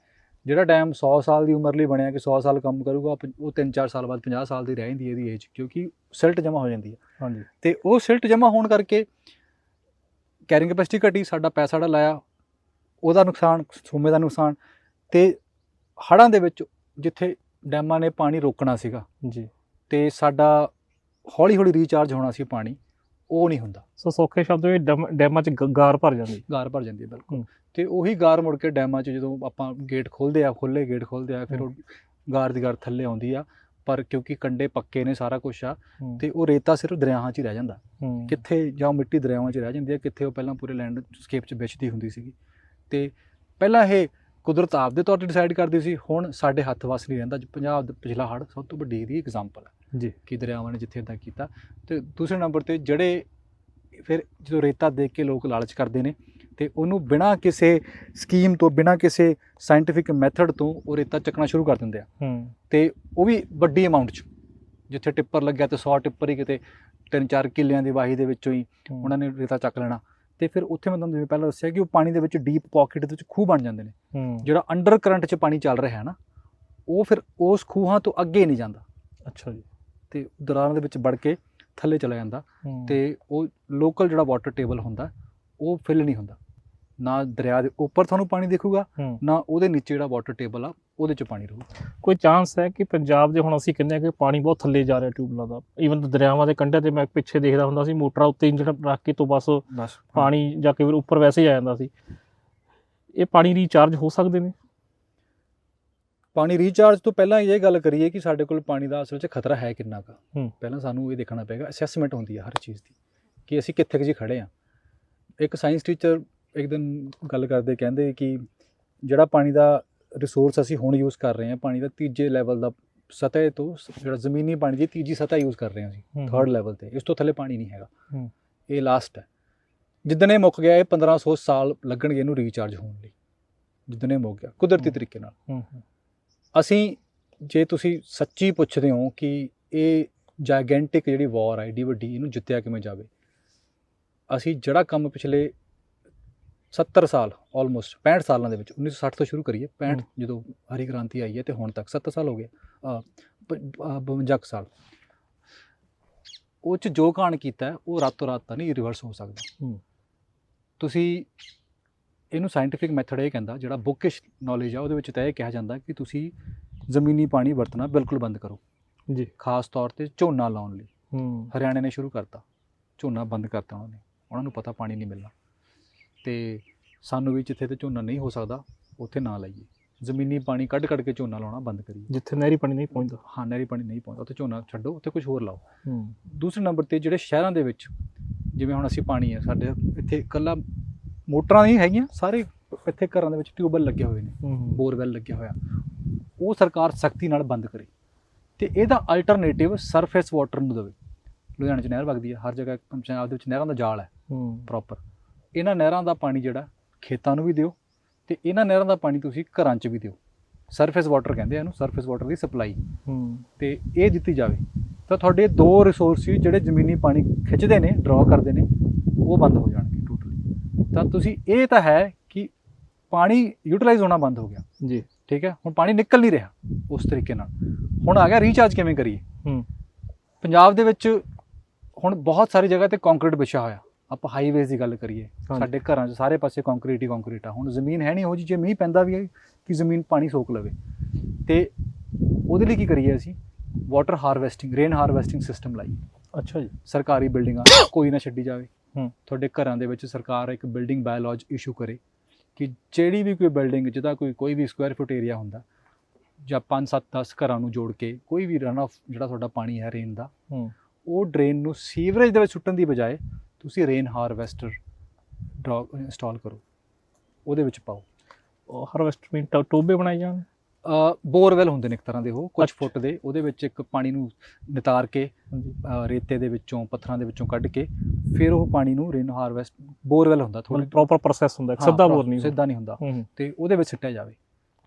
ਜਿਹੜਾ ਡੈਮ 100 ਸਾਲ ਦੀ ਉਮਰ ਲਈ ਬਣਿਆ ਕਿ 100 ਸਾਲ ਕੰਮ ਕਰੂਗਾ ਉਹ 3-4 ਸਾਲ ਬਾਅਦ 50 ਸਾਲ ਦੀ ਰਹਿ ਜਾਂਦੀ ਹੈ ਇਹਦੀ ਏਜ ਕਿਉਂਕਿ ਸਿਲਟ ਜਮਾ ਹੋ ਜਾਂਦੀ ਹੈ। ਹਾਂਜੀ। ਤੇ ਉਹ ਸਿਲਟ ਜਮਾ ਹੋਣ ਕਰਕੇ ਕੈਰਿੰਗ ਕੈਪੈਸਿਟੀ ਘਟੀ ਸਾਡਾ ਪੈਸਾ ਜਿਹੜਾ ਲਾਇਆ ਉਹਦਾ ਨੁਕਸਾਨ ਸੋਮੇ ਦਾ ਨੁਕਸਾਨ ਤੇ ਹੜ੍ਹਾਂ ਦੇ ਵਿੱਚ ਜਿੱਥੇ ਡੈਮਾਂ ਨੇ ਪਾਣੀ ਰੋਕਣਾ ਸੀਗਾ ਜੀ। ਤੇ ਸਾਡਾ ਹੌਲੀ ਹੌਲੀ ਰੀਚਾਰਜ ਹੋਣਾ ਸੀ ਪਾਣੀ ਉਹ ਨਹੀਂ ਹੁੰਦਾ। ਸੋ ਸੌਖੇ ਸ਼ਬਦ ਵਿੱਚ ਡੈਮ- 'ਚ ਗਾਰ ਭਰ ਜਾਂਦੀ। ਗਾਰ ਭਰ ਜਾਂਦੀ ਹੈ ਬਿਲਕੁਲ। ਤੇ ਉਹੀ ਗਾਰ ਮੁੜ ਕੇ ਡੈਮਾਂ 'ਚ ਜਦੋਂ ਆਪਾਂ ਗੇਟ ਖੋਲਦੇ ਆ ਖੁੱਲੇ ਗੇਟ ਖੋਲਦੇ ਆ ਫਿਰ ਉਹ ਗਾਰ ਦੀ ਗਾਰ ਥੱਲੇ ਆਉਂਦੀ ਆ ਪਰ ਕਿਉਂਕਿ ਕੰਡੇ ਪੱਕੇ ਨੇ ਸਾਰਾ ਕੁਝ ਆ ਤੇ ਉਹ ਰੇਤਾ ਸਿਰਫ ਦਰਿਆਵਾਂ 'ਚ ਹੀ ਰਹਿ ਜਾਂਦਾ। ਕਿੱਥੇ ਜਾਂ ਮਿੱਟੀ ਦਰਿਆਵਾਂ 'ਚ ਰਹਿ ਜਾਂਦੀ ਹੈ ਕਿੱਥੇ ਉਹ ਪਹਿਲਾਂ ਪੂਰੇ ਲੈਂਡਸਕੇਪ 'ਚ ਵਿਛਦੀ ਹੁੰਦੀ ਸੀਗੀ। ਤੇ ਪਹਿਲਾਂ ਇਹ ਕੁਦਰਤ ਆਪ ਦੇ ਤੌਰ ਤੇ ਡਿਸਾਈਡ ਕਰਦੀ ਸੀ ਹੁਣ ਸਾਡੇ ਹੱਥ ਵੱਸ ਨਹੀਂ ਰਹਿੰਦਾ। ਪੰਜਾਬ ਦਾ ਪਿਛਲਾ ਹੜ੍ਹ ਸਭ ਤੋਂ ਵੱਡੀ ਇਹਦੀ ਐਗਜ਼ਾਮਪਲ ਹੈ। ਜੀ। ਕਿ ਦਰਿਆਵਾਂ ਨੇ ਜਿੱਥੇ ਇਦਾਂ ਕੀਤਾ। ਤੇ ਦੂਸਰੇ ਨੰਬਰ ਤੇ ਜਿਹੜੇ ਫਿਰ ਜਦੋਂ ਰੇਤਾ ਦੇਖ ਕੇ ਲੋਕ ਲਾਲਚ ਕਰਦੇ ਨੇ ਤੇ ਉਹਨੂੰ ਬਿਨਾਂ ਕਿਸੇ ਸਕੀਮ ਤੋਂ ਬਿਨਾਂ ਕਿਸੇ ਸਾਇੰਟੀਫਿਕ ਮੈਥਡ ਤੋਂ ਉਹ ਰੇਤਾ ਚੱਕਣਾ ਸ਼ੁਰੂ ਕਰ ਦਿੰਦੇ ਆ। ਤੇ ਉਹ ਵੀ ਵੱਡੀ ਅਮਾਉਂਟ 'ਚ। ਜਿੱਥੇ ਟਿੱਪਰ ਲੱਗਿਆ ਤੇ 100 ਟਿੱਪਰ ਹੀ ਕਿਤੇ ਤਿੰਨ ਚਾਰ ਕਿੱਲਿਆਂ ਦੀ ਵਾਹੀ ਦੇ ਵਿੱਚੋਂ ਹੀ। ਉਹਨਾਂ ਨੇ ਰੇਤਾ ਚੱਕ ਲੈਣਾ। ਤੇ ਫਿਰ ਉੱਥੇ ਮੈਂ ਤੁਹਾਨੂੰ ਜਿਵੇਂ ਪਹਿਲਾਂ ਦੱਸਿਆ ਕਿ ਉਹ ਪਾਣੀ ਦੇ ਵਿੱਚ ਡੀਪ ਪਾਕਟ ਦੇ ਵਿੱਚ ਖੂਹ ਬਣ ਜਾਂਦੇ ਨੇ। ਜਿਹੜਾ ਅੰਡਰ ਕਰੰਟ 'ਚ ਪਾਣੀ ਚੱਲ ਰਿਹਾ ਹੈ ਨਾ ਉਹ ਫਿਰ ਉਸ ਖੂਹਾਂ ਤੋਂ ਅੱਗੇ ਨਹੀਂ ਜਾਂਦਾ। ਅੱਛਾ ਜੀ। ਤੇ ਦਰਾਰਾਂ ਦੇ ਵਿੱਚ ਵੜ ਕੇ ਥੱਲੇ ਚਲਾ ਜਾਂਦਾ। ਤੇ ਉਹ ਲੋਕਲ ਜਿਹੜਾ ਵਾਟਰ ਟੇਬਲ ਹੁੰਦਾ ਉਹ ਫਿਲ ਨਹੀਂ ਹੁੰਦਾ। ਨਾ ਦਰਿਆ ਦੇ ਉੱਪਰ ਤੁਹਾਨੂੰ ਪਾਣੀ ਦਿਖੂਗਾ ਨਾ ਉਹਦੇ ਨੀਚੇ ਜਿਹੜਾ ਵਾਟਰ ਟੇਬਲ ਆ ਉਹਦੇ 'ਚ ਪਾਣੀ ਰਹੂ। ਕੋਈ ਚਾਂਸ ਹੈ ਕਿ ਪੰਜਾਬ ਦੇ ਹੁਣ ਅਸੀਂ ਕਹਿੰਦੇ ਆ ਕਿ ਪਾਣੀ ਬਹੁਤ ਥੱਲੇ ਜਾ ਰਿਹਾ ਟਿਊਬਲਾਂ ਦਾ। ਈਵਨ ਦਰਿਆਵਾਂ ਦੇ ਕੰਢੇ ਤੇ ਮੈਂ ਪਿੱਛੇ ਦੇਖਦਾ ਹੁੰਦਾ ਸੀ ਮੋਟਰਾਂ ਉੱਤੇ ਇੰਜਣ ਰੱਖ ਕੇ ਤੋਂ ਬਸ ਪਾਣੀ ਜਾ ਕੇ ਫਿਰ ਉੱਪਰ ਵੈਸੇ ਹੀ ਆ ਜਾਂਦਾ ਸੀ। ਇਹ ਪਾਣੀ ਰੀਚਾਰਜ ਹੋ ਸਕਦੇ ਨੇ? ਪਾਣੀ ਰੀਚਾਰਜ ਤੋਂ ਪਹਿਲਾਂ ਇਹ ਗੱਲ ਕਰੀਏ ਕਿ ਸਾਡੇ ਕੋਲ ਪਾਣੀ ਦਾ ਅਸਲ 'ਚ ਖਤਰਾ ਹੈ ਕਿੰਨਾ ਕੁ। ਪਹਿਲਾਂ ਸਾਨੂੰ ਇਹ ਦੇਖਣਾ ਪਏਗਾ ਅਸੈਸਮੈਂਟ ਹੁੰਦੀ ਹੈ ਹਰ ਚੀਜ਼ ਦੀ ਕਿ ਅਸੀਂ ਕਿੱਥੇ ਕੁ ਜੀ ਖੜੇ ਆ ਇੱਕ ਸਾਇੰਸ ਟੀਚਰ ਇੱਕ ਦਿਨ ਗੱਲ ਕਰਦੇ ਕਹਿੰਦੇ ਕਿ ਜਿਹੜਾ ਪਾਣੀ ਦਾ ਰਿਸੋਰਸ ਅਸੀਂ ਹੁਣ ਯੂਜ਼ ਕਰ ਰਹੇ ਹਾਂ ਪਾਣੀ ਦਾ ਤੀਜੇ ਲੈਵਲ ਦਾ ਸਤਹ ਤੋਂ ਜਿਹੜਾ ਜ਼ਮੀਨੀ ਪਾਣੀ ਦੀ ਤੀਜੀ ਸਤਹ ਯੂਜ਼ ਕਰ ਰਹੇ ਹਾਂ ਅਸੀਂ। ਥਰਡ ਲੈਵਲ ਤੇ ਇਸ ਤੋਂ ਥੱਲੇ ਪਾਣੀ ਨਹੀਂ ਹੈਗਾ। ਇਹ ਲਾਸਟ ਹੈ ਜਿੱਦਣ ਇਹ ਮੁੱਕ ਗਿਆ ਇਹ 1500 ਸਾਲ ਲੱਗਣਗੇ ਇਹਨੂੰ ਰੀਚਾਰਜ ਹੋਣ ਲਈ ਜਿੱਦਣ ਇਹ ਮੁੱਕ ਗਿਆ ਕੁਦਰਤੀ। ਤਰੀਕੇ ਨਾਲ। ਅਸੀਂ ਜੇ ਤੁਸੀਂ ਸੱਚੀ ਪੁੱਛਦੇ ਹੋ ਕਿ ਇਹ ਜਾਇਗੈਂਟਿਕ ਜਿਹੜੀ ਵਾਰ ਹੈ ਏਡੀ ਵੱਡੀ ਇਹਨੂੰ ਜਿੱਤਿਆ ਕਿਵੇਂ ਜਾਵੇ ਅਸੀਂ ਜਿਹੜਾ ਕੰਮ ਪਿਛਲੇ 70 ਸਾਲ ਆਲਮੋਸਟ 65 ਸਾਲਾਂ ਦੇ ਵਿੱਚ 1960 ਤੋਂ ਸ਼ੁਰੂ ਕਰੀਏ 65 ਜਦੋਂ ਹਰੀ ਕ੍ਰਾਂਤੀ ਆਈ ਹੈ ਤੇ ਹੁਣ ਤੱਕ 70 ਸਾਲ ਹੋ ਗਏ ਅ, ਪ- ਅ, 52 ਕੁ ਸਾਲ। ਉਹ ਚ ਜੋ ਕਾਣ ਕੀਤਾ ਉਹ ਰਾਤੋਂ ਰਾਤ ਤਾਂ ਨਹੀਂ ਰਿਵਰਸ ਹੋ ਸਕਦਾ। ਤੁਸੀਂ ਇਹਨੂੰ ਸਾਇੰਟੀਫਿਕ ਮੈਥਡ ਇਹ ਕਹਿੰਦਾ ਜਿਹੜਾ ਬੁੱਕਿਸ਼ ਨੌਲੇਜ ਆ ਉਹਦੇ ਵਿੱਚ ਤਾਂ ਇਹ ਕਿਹਾ ਜਾਂਦਾ ਕਿ ਤੁਸੀਂ ਜ਼ਮੀਨੀ ਪਾਣੀ ਵਰਤਣਾ ਬਿਲਕੁਲ ਬੰਦ ਕਰੋ। ਜੀ। ਖਾਸ ਤੌਰ ਤੇ ਝੋਨਾ ਲਾਉਣ ਲਈ। ਹਰਿਆਣੇ ਨੇ ਸ਼ੁਰੂ ਕਰਤਾ। ਝੋਨਾ ਬੰਦ ਕਰਤਾ ਉਹਨਾਂ। ਨੇ ਉਹਨਾਂ ਨੂੰ ਪਤਾ ਪਾਣੀ ਨਹੀਂ ਮਿਲਣਾ। ਤੇ ਸਾਨੂੰ ਵੀ ਜਿੱਥੇ ਤੇ ਝੋਨਾ ਨਹੀਂ ਹੋ ਸਕਦਾ ਉੱਥੇ ਨਾ ਲਾਈਏ। ਜ਼ਮੀਨੀ ਪਾਣੀ ਕੱਢ ਕੱਢ ਕੇ ਝੋਨਾ ਲਾਉਣਾ ਬੰਦ ਕਰੀਏ। ਜਿੱਥੇ ਨਹਿਰੀ ਪਾਣੀ ਨਹੀਂ ਪਹੁੰਚਦਾ। ਹਾਂ ਨਹਿਰੀ ਪਾਣੀ ਨਹੀਂ ਪਹੁੰਚਦਾ ਉੱਥੇ ਝੋਨਾ ਛੱਡੋ ਉੱਥੇ ਕੁਝ ਹੋਰ ਲਾਓ। ਹੂੰ। ਦੂਸਰੇ ਨੰਬਰ ਤੇ ਜਿਹੜੇ ਸ਼ਹਿਰਾਂ ਦੇ ਵਿੱਚ ਜਿਵੇਂ ਹੁਣ ਅਸੀਂ ਪਾਣੀ ਹੈ ਸਾਡੇ ਇੱਥੇ ਇਕੱਲਾ ਮੋਟਰਾਂ ਨਹੀਂ ਹੈਗੀਆਂ ਸਾਰੇ ਇੱਥੇ ਘਰਾਂ ਦੇ ਵਿੱਚ ਟਿਊਬਵੈੱਲ ਲੱਗੇ ਹੋਏ ਨੇ ਬੋਰਵੈਲ ਲੱਗਿਆ ਹੋਇਆ। ਉਹ ਸਰਕਾਰ ਸਖਤੀ ਨਾਲ ਬੰਦ ਕਰੇ। ਤੇ ਇਹਦਾ ਅਲਟਰਨੇਟਿਵ ਸਰਫੇਸ ਵਾਟਰ ਨੂੰ ਦੇਵੇ। ਲੁਧਿਆਣੇ 'ਚ ਨਹਿਰ ਵਗਦੀ ਹੈ ਹਰ ਜਗ੍ਹਾ ਪੰਜਾਬ ਦੇ ਵਿੱਚ ਨਹਿਰਾਂ ਦਾ ਜਾਲ ਹੂੰ। ਪ੍ਰੋਪਰ ਇਹਨਾਂ ਨਹਿਰਾਂ ਦਾ ਪਾਣੀ ਜਿਹੜਾ ਖੇਤਾਂ ਨੂੰ ਵੀ ਦਿਓ ਤੇ ਇਹਨਾਂ ਨਹਿਰਾਂ ਦਾ ਪਾਣੀ ਤੁਸੀਂ ਘਰਾਂ 'ਚ ਵੀ ਦਿਓ। ਸਰਫੇਸ ਵਾਟਰ ਕਹਿੰਦੇ ਆ ਇਹਨੂੰ ਸਰਫੇਸ ਵਾਟਰ ਦੀ ਸਪਲਾਈ ਹੂੰ। ਤੇ ਇਹ ਦਿੱਤੀ ਜਾਵੇ ਤਾਂ ਤੁਹਾਡੇ ਦੋ ਰਿਸੋਰਸ ਸੀ ਜਿਹੜੇ ਜ਼ਮੀਨੀ ਪਾਣੀ ਖਿੱਚਦੇ ਨੇ ਡਰਾ ਕਰਦੇ ਨੇ ਉਹ ਬੰਦ ਹੋ ਜਾਣਗੇ ਟੋਟਲੀ ਤਾਂ ਤੁਸੀਂ ਇਹ ਤਾਂ ਹੈ ਕਿ ਪਾਣੀ ਯੂਟਿਲਾਈਜ਼ ਹੋਣਾ ਬੰਦ ਹੋ ਗਿਆ। ਜੀ। ਠੀਕ ਹੈ? ਹੁਣ ਪਾਣੀ ਨਿਕਲ ਨਹੀਂ ਰਿਹਾ ਉਸ ਤਰੀਕੇ ਨਾਲ। ਹੁਣ ਆ ਗਿਆ ਰੀਚਾਰਜ ਕਿਵੇਂ ਕਰੀਏ? ਹੂੰ। ਪੰਜਾਬ ਦੇ ਵਿੱਚ ਹੁਣ ਬਹੁਤ ਸਾਰੀ ਜਗ੍ਹਾ ਤੇ ਕੰਕਰੀਟ ਵਿਛਿਆ ਹੋਇਆ। ਆਪਾਂ ਹਾਈਵੇਜ਼ ਦੀ ਗੱਲ ਕਰੀਏ। ਸਾਡੇ ਘਰਾਂ 'ਚ ਸਾਰੇ ਪਾਸੇ ਕੰਕਰੀਟ ਹੀ ਕੰਕਰੀਟ ਆ। ਹੁਣ ਜ਼ਮੀਨ ਹੈ ਨਹੀਂ ਉਹ ਜੀ ਜੇ ਮੀਂਹ ਪੈਂਦਾ ਵੀ ਹੈ ਕਿ ਜ਼ਮੀਨ ਪਾਣੀ ਸੋਖ ਲਵੇ। ਤੇ ਉਹਦੇ ਲਈ ਕੀ ਕਰੀਏ ਅਸੀਂ? Water harvesting rain harvesting system ਲਾਈਏ ਅੱਛਾ ਜੀ। ਸਰਕਾਰੀ ਬਿਲਡਿੰਗਾਂ ਕੋਈ ਨਾ ਛੱਡੀ ਜਾਵੇ। ਹੂੰ। ਤੁਹਾਡੇ ਘਰਾਂ ਦੇ ਵਿੱਚ ਸਰਕਾਰ ਇੱਕ ਬਿਲਡਿੰਗ ਬਾਇਓਲੋਜ ਇਸ਼ੂ ਕਰੇ ਕਿ ਜਿਹੜੀ ਵੀ ਕੋਈ ਬਿਲਡਿੰਗ ਜਿਹਦਾ ਕੋਈ ਕੋਈ ਵੀ ਸਕੁਆਇਰ ਫੁੱਟ ਏਰੀਆ ਹੁੰਦਾ ਜਾਂ 5 7 10 ਘਰਾਂ ਨੂੰ ਜੋੜ ਕੇ ਕੋਈ ਵੀ ਰਨ ਆਫ ਜਿਹੜਾ ਤੁਹਾਡਾ ਪਾਣੀ ਹੈ ਰੇਨ ਦਾ ਹੂੰ। ਉਹ ਡਰੇਨ ਨੂੰ ਸੀਵਰੇਜ ਦੇ ਵਿੱਚ ਸੁੱਟਣ ਦੀ ਬਜਾਏ ਤੁਸੀਂ ਰੇਨ ਹਾਰਵੈਸਟਰ ਇੰਸਟਾਲ ਕਰੋ। ਉਹਦੇ ਵਿੱਚ ਪਾਓ। ਹਾਰਵੈਸਟਮੈਂਟ ਟੋਬੇ ਬਣਾਏ ਜਾਣ? ਬੋਰਵੈਲ ਹੁੰਦੇ ਨੇ ਇੱਕ ਤਰ੍ਹਾਂ ਦੇ ਉਹ ਕੁਝ। ਫੁੱਟ ਦੇ ਉਹਦੇ ਵਿੱਚ ਇੱਕ ਪਾਣੀ ਨੂੰ ਨਿਤਾਰ ਕੇ ਰੇਤੇ ਦੇ ਵਿੱਚੋਂ ਪੱਥਰਾਂ ਦੇ ਵਿੱਚੋਂ ਕੱਢ ਕੇ ਫਿਰ ਉਹ ਪਾਣੀ ਨੂੰ ਰੇਨ ਹਾਰਵੈਸਟ ਬੋਰਵੈਲ ਹੁੰਦਾ ਥੋੜਾ ਪ੍ਰੋਪਰ ਪ੍ਰੋਸੈਸ ਹੁੰਦਾ ਸਿੱਧਾ ਬੋਰ ਨਹੀਂ ਸਿੱਧਾ ਨਹੀਂ ਹੁੰਦਾ। ਤੇ ਉਹਦੇ ਵਿੱਚ ਸਿੱਟਿਆ ਜਾਵੇ।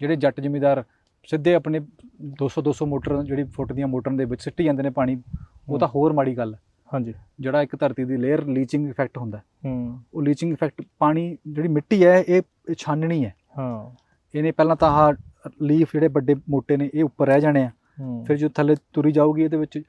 ਜਿਹੜੇ ਜੱਟ ਜ਼ਿਮੀਦਾਰ ਸਿੱਧੇ ਆਪਣੇ 200 200 ਮੋਟਰ ਜਿਹੜੀ ਫੁੱਟ ਦੀਆਂ ਮੋਟਰਾਂ ਦੇ ਵਿੱਚ ਸਿੱਟੀ ਜਾਂਦੇ ਨੇ ਪਾਣੀ ਉਹ ਤਾਂ ਹੋਰ ਮਾੜੀ ਗੱਲ। ਹੈ। ਹਾਂਜੀ। ਜਿਹੜਾ ਇੱਕ ਧਰਤੀ ਦੀ ਲੇਅਰ ਲੀਚਿੰਗ ਇਫੈਕਟ ਹੁੰਦਾ ਹੈ। ਹੂੰ। ਉਹ ਲੀਚਿੰਗ ਇਫੈਕਟ ਪਾਣੀ ਜਿਹੜੀ ਮਿੱਟੀ ਹੈ ਇਹ ਛਾਨਣੀ ਹੈ। ਹਾਂ। ਇਹਨੇ ਪਹਿਲਾਂ ਤਾਂ ਆਹ ਲੀਫ ਜਿਹੜੇ ਵੱਡੇ ਮੋਟੇ ਨੇ ਇਹ ਉੱਪਰ ਰਹਿ ਜਾਣੇ ਆ। ਹੂੰ। ਫਿਰ ਜੋ ਥੱਲੇ ਤੁਰੀ ਜਾਊਗੀ ਇਹਦੇ ਵਿੱਚ